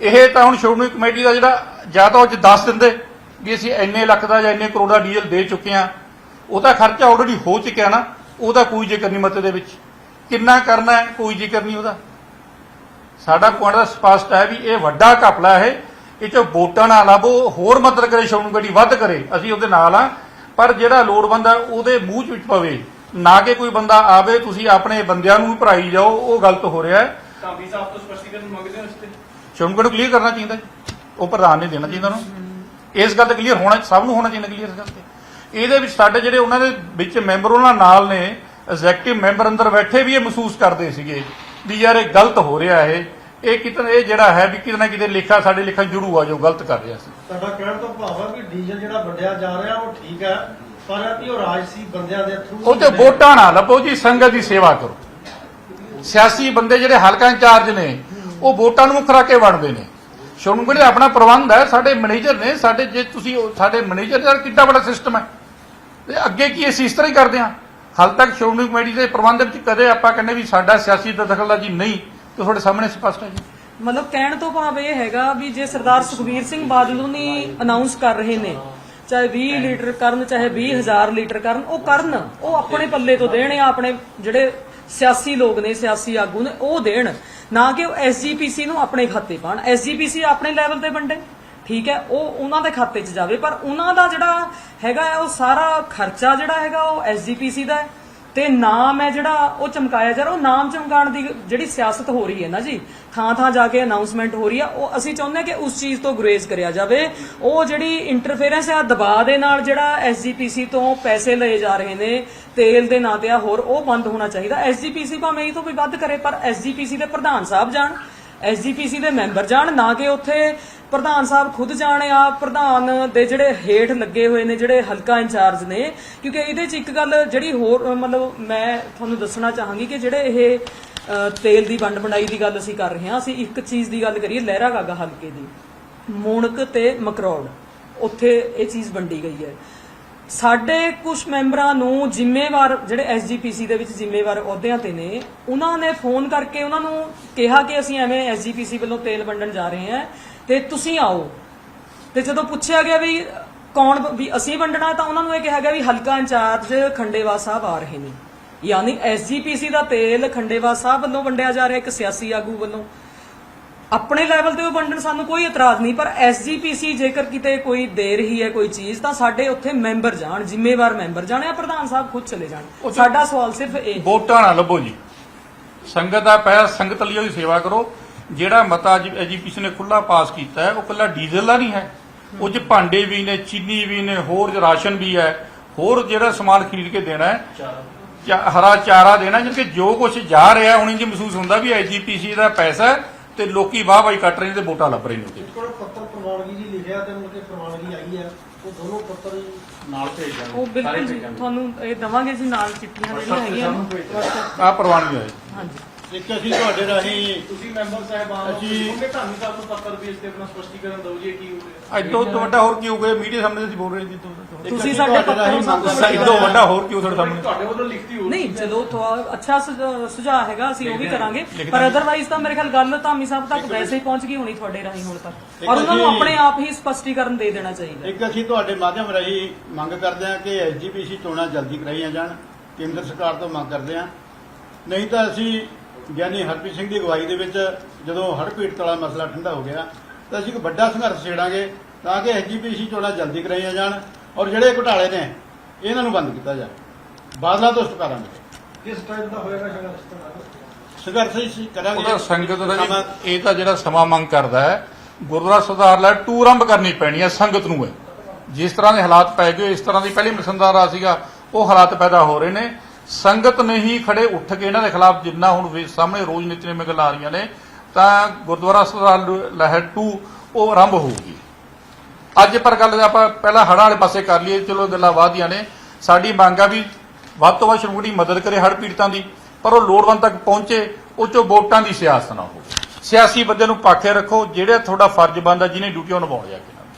ਇਹ ਤਾਂ ਹੁਣ ਸ਼੍ਰੋਮਣੀ ਕਮੇਟੀ ਦਾ ਜਿਹੜਾ ਜਾਂ ਤਾਂ ਉਹ 'ਚ ਦੱਸ ਦਿੰਦੇ ਵੀ ਅਸੀਂ ਇੰਨੇ ਲੱਖ ਦਾ ਜਾਂ ਇੰਨੇ ਕਰੋੜ ਦਾ ਡੀਜ਼ਲ ਦੇ ਚੁੱਕੇ ਆ ਉਹਦਾ ਖਰਚਾ ਆਲਰੇਡੀ ਹੋ ਚੁੱਕਿਆ ਨਾ ਉਹਦਾ ਕੋਈ ਜ਼ਿਕਰ ਨਹੀਂ ਮਤੇ ਦੇ ਵਿੱਚ। ਕਿੰਨਾ ਕਰਨਾ ਹੈ, ਕੋਈ ਜ਼ਿਕਰ ਨਹੀਂ ਉਹਦਾ। ਸਾਡਾ ਪੁਆਇੰਟ ਦਾ ਸਪਸ਼ਟ ਹੈ ਵੀ ਇਹ ਵੱਡਾ ਘਪਲਾ ਹੈ ਇਹ ਚੋਂ ਵੋਟਾਂ ਨਾ ਲੱਭੋ ਹੋਰ ਮਦਦ ਕਰੇ ਗੱਡੀ ਵੱਧ ਕਰੇ ਅਸੀਂ ਉਹਦੇ ਨਾਲ ਆ। ਪਰ ਜਿਹੜਾ ਲੋੜਵੰਦ ਹੈ ਉਹਦੇ ਮੂੰਹ ਚ ਵਿੱਚ ਪਵੇ। ਨਾ ਕਿ ਕੋਈ ਬੰਦਾ ਆਵੇ ਤੁਸੀਂ ਆਪਣੇ ਬੰਦਿਆਂ ਨੂੰ ਵੀ ਭਰਾਈ ਜਾਓ ਉਹ ਗਲਤ ਹੋ ਰਿਹਾ ਹੈ। ਕਾਂਬੀ ਸਾਹਿਬ ਤੋਂ ਸਪਸ਼ਟੀਕਰਨ ਮੰਗਦੇ ਹੋ ਇਸ ਤੇ? ਨੂੰ ਕਲੀਅਰ ਕਰਨਾ ਚਾਹੀਦਾ। ਉਹ ਪ੍ਰਧਾਨ ਨੇ ਦੇਣਾ ਚਾਹੀਦਾ ਉਹਨੂੰ। ਇਸ ਗੱਲ ਤੇ ਕਲੀਅਰ ਹੋਣਾ ਸਭ ਨੂੰ ਹੋਣਾ ਚਾਹੀਦਾ ਕਲੀਅਰ ਇਸ ਗੱਲ ਤੇ। ਇਹਦੇ ਵਿੱਚ ਸਾਡੇ ਜਿਹੜੇ ਉਹਨਾਂ ਦੇ ਵਿੱਚ ਮੈਂਬਰ ਉਹਨਾਂ ਨਾਲ ਨੇ ਐਗਜ਼ੈਕਟਿਵ ਮੈਂਬਰ ਅੰਦਰ ਬੈਠੇ ਵੀ ਇਹ ਮਹਿਸੂਸ ਕਰਦੇ ਸੀਗੇ ਵੀ ਯਾਰ ਇਹ ਗਲਤ ਹੋ ਰਿਹਾ ਇਹ। ਇਹ ਕਿਤੇ ਇਹ ਜਿਹੜਾ ਹੈ ਵੀ ਕਿਤੇ ਨਾ ਕਿਤੇ ਲੇਖਾ ਸਾਡੇ ਲੇਖਾ ਜੁੜੂ ਆ ਜੋ ਗਲਤ ਕਰ ਰਿਹਾ ਸੀ। ਤੁਹਾਡਾ ਕਹਿਣ ਤੋਂ ਭਾਵ ਹੈ ਕਿ ਡੀਜ਼ਲ ਜਿਹੜਾ ਵੰਡਿਆ ਜਾ ਰਿਹਾ ਉਹ ਠੀਕ ਹੈ ਪਰ ਇਹ ਉਹ ਰਾਜਸੀ ਬੰਦਿਆਂ ਦੇ ਥਰੂ ਉਹ ਤੇ ਵੋਟਾਂ ਨਾ ਲੱਭੋ ਜੀ ਸੰਗਤ ਦੀ ਸੇਵਾ ਕਰੋ। ਸਿਆਸੀ ਬੰਦੇ ਜਿਹੜੇ ਹਲਕਾ ਇੰਚਾਰਜ ਨੇ ਉਹ ਵੋਟਾਂ ਨੂੰ ਮੁੱਖ ਰੱਖ ਕੇ ਵੰਡਦੇ ਨੇ। ਦਾ ਆਪਣਾ ਪ੍ਰਬੰਧ ਹੈ ਸਾਡੇ ਮੈਨੇਜਰ ਨੇ ਸਾਡੇ ਜੇ ਤੁਸੀਂ ਸਾਡੇ ਮੈਨੇਜਰ ਦਾ ਕਿੰਨਾ ਵੱਡਾ ਸਿਸਟਮ ਹੈ। ਤੇ ਅੱਗੇ ਕੀ ਅਸੀਂ ਇਸ ਤਰ੍ਹਾਂ ਹੀ ਕਰਦੇ ਹਾਂ? ਹਾਲ ਤੱਕ ਸ਼੍ਰੋਮਣੀ ਕਮੇਟੀ ਦੇ ਪ੍ਰਬੰਧ ਵਿੱਚ ਕਦੇ ਆਪਾਂ ਕਹਿੰਦੇ ਵੀ ਸਾਡਾ ਸਿਆਸੀ ਦਖਲਅੰਦਾਜ਼ੀ ਨਹੀਂ। ਤੇ ਤੁਹਾਡੇ ਸਾਹਮਣੇ ਸਪਸ਼ਟ ਹੈ ਜੀ? ਮਤਲਬ ਕਹਿਣ ਤੋਂ ਭਾਵ ਇਹ ਹੈਗਾ ਵੀ ਜੇ ਸਰਦਾਰ ਸੁਖਬੀਰ ਸਿੰਘ ਬਾਦਲ ਉਹਨੀ ਅਨਾਉਂਸ ਕਰ ਰਹੇ ਨੇ ਚਾਹੇ 20 ਲੀਟਰ ਕਰਨ ਚਾਹੇ 20000 ਲੀਟਰ ਕਰਨ ਉਹ ਕਰਨ ਉਹ ਆਪਣੇ ਪੱਲੇ ਤੋਂ ਦੇਣ ਜਾਂ ਆਪਣੇ ਜਿਹੜੇ ਸਿਆਸੀ ਲੋਕ ਨੇ ਸਿਆਸੀ ਆਗੂ ਨੇ ਉਹ ਦੇਣ। ਨਾ ਕਿ ਉਹ ਐਸਜੀਪੀਸੀ ਨੂੰ ਆਪਣੇ ਖਾਤੇ ਪਾਣ। ਐਸਜੀਪੀਸੀ ਆਪਣੇ ਲੈਵਲ ਤੇ ਵੰਡੇ। ਠੀਕ ਹੈ ਉਹ ਉਹਨਾਂ ਦੇ ਖਾਤੇ 'ਚ ਜਾਵੇ। ਪਰ ਉਹਨਾਂ ਦਾ ਜਿਹੜਾ ਹੈਗਾ ਉਹ ਸਾਰਾ ਖਰਚਾ ਜਿਹੜਾ ਹੈਗਾ ਉਹ ਐਸਜੀਪੀਸੀ ਦਾ ਹੈ। ਤੇ ਨਾਮ ਹੈ ਜਿਹੜਾ ਉਹ ਚਮਕਾਇਆ ਜਾ ਰਿਹਾ, ਉਹ ਨਾਮ ਚਮਕਾਉਣ ਦੀ ਜਿਹੜੀ ਸਿਆਸਤ ਹੋ ਰਹੀ ਹੈ ਨਾ ਜੀ ਥਾਂ ਥਾਂ ਜਾ ਕੇ ਅਨਾਉਂਸਮੈਂਟ ਹੋ ਰਹੀ ਆ ਉਹ ਅਸੀਂ ਚਾਹੁੰਦੇ ਹਾਂ ਕਿ ਉਸ ਚੀਜ਼ ਤੋਂ ਗੁਰੇਜ਼ ਕਰਿਆ ਜਾਵੇ। ਉਹ ਜਿਹੜੀ ਇੰਟਰਫੇਰੈਂਸ ਆ ਦਬਾਅ ਦੇ ਨਾਲ ਜਿਹੜਾ ਐਸਜੀਪੀਸੀ ਤੋਂ ਪੈਸੇ ਲਏ ਜਾ ਰਹੇ ਨੇ, ਤੇਲ ਦੇ ਨਾਂ ਤੇ ਆ ਹੋਰ, ਉਹ ਬੰਦ ਹੋਣਾ ਚਾਹੀਦਾ। ਐਸਜੀਪੀਸੀ ਭਾਵੇਂ ਇਹ ਤੋਂ ਵੀ ਵੱਧ ਕਰੇ, ਪਰ ਐਸਜੀਪੀਸੀ ਦੇ ਪ੍ਰਧਾਨ ਸਾਹਿਬ ਜਾਣ ਐਸਜੀਪੀਸੀ ਦੇ ਮੈਂਬਰ ਜਾਣ, ਨਾ ਕਿ ਉੱਥੇ ਪ੍ਰਧਾਨ ਸਾਹਿਬ ਖੁਦ ਜਾਣ ਆ, ਪ੍ਰਧਾਨ ਦੇ ਜਿਹੜੇ ਹੇਠ ਲੱਗੇ ਹੋਏ ਨੇ, ਜਿਹੜੇ ਹਲਕਾ ਇੰਚਾਰਜ ਨੇ, ਕਿਉਂਕਿ ਇਹਦੇ 'ਚ ਇੱਕ ਗੱਲ ਜਿਹੜੀ ਹੋਰ, ਮਤਲਬ ਮੈਂ ਤੁਹਾਨੂੰ ਦੱਸਣਾ ਚਾਹਾਂਗੀ ਕਿ ਜਿਹੜੇ ਇਹ ਤੇਲ ਦੀ ਵੰਡ ਬਣਾਈ ਦੀ ਗੱਲ ਅਸੀਂ ਕਰ ਰਹੇ ਹਾਂ, ਅਸੀਂ ਇੱਕ ਚੀਜ਼ ਦੀ ਗੱਲ ਕਰੀਏ ਲਹਿਰਾ ਗਾਗਾ ਹਲਕੇ ਦੀ, ਮੂਣਕ ਤੇ ਮਕਰੌੜ, ਉੱਥੇ ਇਹ ਚੀਜ਼ ਵੰਡੀ ਗਈ ਹੈ। ਸਾਡੇ ਕੁਝ ਮੈਂਬਰਾਂ ਨੂੰ ਜ਼ਿੰਮੇਵਾਰ, ਜਿਹੜੇ ਐਸਜੀਪੀਸੀ ਦੇ ਵਿੱਚ ਜ਼ਿੰਮੇਵਾਰ ਅਹੁਦਿਆਂ ਤੇ ਨੇ, ਉਹਨਾਂ ਨੇ ਫੋਨ ਕਰਕੇ ਉਹਨਾਂ ਨੂੰ ਕਿਹਾ ਕਿ ਅਸੀਂ ਐਵੇਂ ਐਸਜੀਪੀਸੀ ਵੱਲੋਂ ਤੇਲ ਵੰਡਣ ਜਾ ਰਹੇ ਹਾਂ। ਤੇ ਤੁਸੀਂ ਆਓ। ਤੇ ਜਦੋਂ ਪੁੱਛਿਆ ਗਿਆ ਵੀ ਕੌਣ ਵੀ ਅਸੀਂ ਵੰਡਣਾ ਤਾਂ ਉਹਨਾਂ ਨੂੰ ਇਹ ਕਿਹਾ ਗਿਆ ਵੀ ਹਲਕਾ ਇੰਚਾਰਜ ਖੰਡੇਵਾ ਸਾਹਿਬ ਆ ਰਹੇ ਨੇ। ਯਾਨੀ ਐਸਜੀਪੀਸੀ ਦਾ ਤੇਲ ਖੰਡੇਵਾ ਸਾਹਿਬ ਵੱਲੋਂ ਵੰਡਿਆ ਜਾ ਰਿਹਾ ਇੱਕ ਸਿਆਸੀ ਆਗੂ ਵੱਲੋਂ। ਆਪਣੇ ਲੈਵਲ ਤੇ ਉਹ ਵੰਡਣ ਸਾਨੂੰ ਕੋਈ ਇਤਰਾਜ਼ ਨਹੀਂ ਪਰ ਐਸਜੀਪੀਸੀ ਜੇਕਰ ਕਿਤੇ ਕੋਈ ਦੇ ਰਹੀ ਹੈ ਕੋਈ ਚੀਜ਼ ਤਾਂ ਸਾਡੇ ਉੱਥੇ ਮੈਂਬਰ ਜਾਣ ਜ਼ਿੰਮੇਵਾਰ ਮੈਂਬਰ ਜਾਣ ਜਾਂ ਪ੍ਰਧਾਨ ਸਾਹਿਬ ਖੁਦ ਚਲੇ ਜਾਣ। ਸਾਡਾ ਸਵਾਲ ਸਿਰਫ ਇਹ ਵੋਟਾਂ ਨਾ ਲੱਭੋ ਜੀ। ਸੰਗਤ ਦਾ ਪੈਸਾ ਸੰਗਤ ਲਈ ਉਹਦੀ ਸੇਵਾ ਕਰੋ। ਜਿਹੜਾ ਮਤਾ ਐਜੀਪੀਸੀ ਨੇ ਖੁੱਲਾ ਪਾਸ ਕੀਤਾ ਹੈ ਉਹ ਕੱਲਾ ਡੀਜ਼ਲ ਦਾ ਨਹੀਂ ਹੈ। ਉਹ 'ਚ ਭਾਂਡੇ ਵੀ ਨੇ ਚੀਨੀ ਵੀ ਨੇ ਹੋਰ ਰਾਸ਼ਨ ਵੀ ਹੈ। ਹੋਰ ਜਿਹੜਾ ਸਮਾਨ ਖਰੀਦ ਕੇ ਦੇਣਾ ਹੈ ਹਰਾ ਚਾਰਾ ਦੇਣਾ ਕਿਉਂਕਿ ਜੋ ਕੁਝ ਜਾ ਰਿਹਾ ਹੁਣ ਇੰਜ ਮਹਿਸੂਸ ਹੁੰਦਾ ਵੀ ਐਜੀਪੀਸੀ ਦਾ ਪੈਸਾ ਤੇ ਲੋਕੀ ਵਾਹ ਵਾਹੀ ਕੱਟ ਰਹੇ ਨੇ ਤੇ ਵੋਟਾਂ ਲੱਭ ਰਹੇ ਨੇ ਉਹਦੇ ਕੋਲ ਪੱਤਰ ਪ੍ਰਵਾਨਗੀ ਜੀ ਲਿਖਿਆ ਤੇ ਮੁੜ ਕੇ ਪ੍ਰਵਾਨਗੀ ਆਈ ਹੈ ਉਹ ਦੋਨੋਂ ਪੱਤਰ ਜੀ ਨਾਲ ਭੇਜ ਦਾਂਗੇ ਉਹ ਬਿਲਕੁਲ ਜੀ ਤੁਹਾਨੂੰ ਇਹ ਦਵਾਂਗੇ ਜੀ ਨਾਲ ਚਿੱਠੀਆਂ ਜਿਹੜੀਆਂ ਹੈਗੀਆਂ। ਆ ਪ੍ਰਵਾਨਗੀ ਹੋਏ ਹਾਂਜੀ। ਇੱਕ ਅਸੀਂ ਤੁਹਾਡੇ ਰਾਹੀਂ ਤੁਸੀਂ ਮੈਂਬਰ ਸਾਹਿਬਾਨ ਅਸੀਂ- ਉਹਨੇ ਤੁਹਾਨੂੰ ਸਾਹਿਬ ਨੂੰ ਪੱਤਰ ਭੇਜ ਕੇ ਆਪਣਾ ਸਪਸ਼ਟੀਕਰਨ ਦਿਓ ਜੀ ਇਹ ਕੀ ਹੋ ਰਿਹਾ। ਅੱਜ ਤੋਂ ਵੱਡਾ ਹੋਰ ਕੀ ਹੋ ਗਿਆ ਮੀਡੀਆ ਸਾਹਮਣੇ ਅਸੀਂ ਬੋਲ ਰਹੇ ਜੀ ਤੋਂ ਇੱਕ ਤੁਸੀਂ ਅਸੀਂ ਸਾਡੇ ਤੁਹਾਡੇ ਪੱਤਰ ਰਾਹੀਂ ਨੂੰ ਸਭ ਤੋਂ ਮੰਗ ਵੱਡੀ ਇਸ ਤੋਂ ਵੱਡਾ ਹੋਰ ਕੀ ਹੋ ਤੁਹਾਡੇ ਸਾਹਮਣੇ? ਤੁਹਾਡੇ ਵੱਲੋਂ ਲਿਖਤੀ ਹੋ ਨਹੀਂ ਜਦੋਂ ਤੁਹਾ- ਅੱਛਾ ਸੁਝਾ- ਸੁਝਾਅ ਹੈਗਾ ਅਸੀਂ ਉਹ ਵੀ ਕਰਾਂਗੇ। ਲਿਖ ਪਰ ਦਾਂਗੇ। ਅਦਰਵਾਈਜ਼ ਤਾਂ ਮੇਰੇ ਖਿਆਲ ਗੱਲ ਧਾਮੀ ਸਾਹਿਬ ਤੱਕ ਵੈਸੇ ਹੀ ਪਹੁੰਚ ਗਈ ਹੋਣੀ ਤੁਹਾਡੇ ਰਾਹੀਂ ਹੁਣ ਤੱਕ। ਇੱਕ ਔਰ ਉਹਨਾਂ ਨੂੰ ਅਸੀਂ- ਆਪਣੇ ਆਪ ਹੀ ਸਪਸ਼ਟੀਕਰਨ ਦੇ ਦੇਣਾ ਚਾਹੀਦਾ। ਇੱਕ ਅਸੀਂ ਤੁਹਾਡੇ ਮਾਧਿਅਮ ਰਾਹੀਂ ਮੰਗ ਕਰਦੇ ਹਾਂ ਕਿ ਐਸਜੀਪੀਸੀ ਚੋਣਾਂ ਜਲਦੀ ਕਰਾਈਆਂ ਜਾਣ ਕੇਂਦਰ ਸਰਕਾਰ ਤੋਂ ਮੰਗ ਕਰਦੇ ਹਾਂ। ਨਹੀਂ ਤਾਂ ਅਸੀਂ ਗਿਆਨੀ ਹਰਪ੍ਰੀਤ ਸਿੰਘ ਦੀ ਅਗਵਾਈ ਦੇ ਵਿੱਚ ਜਦੋਂ ਹੜ੍ਹ ਪੀੜਤ ਵਾਲਾ ਮਸਲਾ ਠੰਡਾ ਹੋ ਗਿਆ ਤਾਂ ਅਸੀਂ ਇੱਕ ਵੱਡਾ ਸੰਘਰਸ਼ ਛੇੜਾਂਗੇ ਤਾਂ ਕਿ ਐਸਜੀਪੀਸੀ ਚੋਣਾਂ ਜਲਦੀ ਕਰਾਈਆਂ ਜਾਣ ਔਰ ਜਿਹੜੇ ਘੁਟਾਲੇ ਨੇ ਇਹਨਾਂ ਨੂੰ ਬੰਦ ਕੀਤਾ ਜਾਵੇ। ਬਾਦਲਾਂ ਤੋਂ ਕਰਾਂਗੇ ਕਿਸ ਟਾਈਪ ਦਾ ਹੋਏਗਾ ਸੰਘਰਸ਼ ਸੰਘਰਸ਼ ਅਸੀਂ ਕਰਾਂਗੇ। ਉਹਦਾ ਸੰਗਤ ਦਾ ਜੀ ਇਹ ਤਾਂ ਜਿਹੜਾ ਸਮਾਂ ਮੰਗ ਕਰਦਾ ਹੈ ਗੁਰਦੁਆਰਾ ਸੁਧਾਰ ਲੈ ਟੂਰੰਬ ਕਰਨੀ ਪੈਣੀ ਹੈ ਸੰਗਤ ਨੂੰ ਹੈ। ਜਿਸ ਤਰ੍ਹਾਂ ਦੇ ਹਾਲਾਤ ਪੈ ਗਏ ਇਸ ਤਰ੍ਹਾਂ ਦੀ ਪਹਿਲੀ ਮਸੰਦਾਰਾ ਸੀਗਾ ਉਹ ਹਾਲਾਤ ਪੈਦਾ ਹੋ ਰਹੇ ਨੇ। ਸੰਗਤ ਨੇ ਹੀ ਖੜੇ ਉੱਠ ਕੇ ਇਹਨਾਂ ਦੇ ਖਿਲਾਫ ਜਿੰਨਾ ਹੁਣ ਸਾਹਮਣੇ ਰੋਜ਼ ਨਿਤਨੇਮ ਗੱਲਾਂ ਆ ਰਹੀਆਂ ਨੇ, ਤਾਂ ਗੁਰਦੁਆਰਾ ਸੁਧਾਰ ਲਹਿਰ 2 ਉਹ ਆਰੰਭ ਹੋਊਗੀ। ਅੱਜ ਪਰ ਗੱਲ ਆਪਾਂ ਪਹਿਲਾਂ ਹੜ੍ਹਾਂ ਵਾਲੇ ਪਾਸੇ ਕਰ ਲਈਏ, ਚਲੋ ਗੱਲਾਂ ਵਾਧੀਆਂ ਨੇ। ਸਾਡੀ ਮੰਗ ਆ ਵੀ ਵੱਧ ਤੋਂ ਵੱਧ ਸ਼੍ਰੋਮਣੀ ਮਦਦ ਕਰੇ ਹੜ੍ਹ ਪੀੜਤਾਂ ਦੀ, ਪਰ ਉਹ ਲੋੜਵੰਦ ਤੱਕ ਪਹੁੰਚੇ, ਉਹ 'ਚੋਂ ਵੋਟਾਂ ਦੀ ਸਿਆਸਤ ਨਾ ਹੋਵੇ। ਸਿਆਸੀ ਬੰਦੇ ਨੂੰ ਪਾਖੇ ਰੱਖੋ, ਜਿਹੜਾ ਤੁਹਾਡਾ ਫਰਜ਼ ਬਣਦਾ, ਜਿਹਨੇ ਡਿਊਟੀ ਉਹ ਨਿਭਾਉਣੀ ਜਾ ਕੇ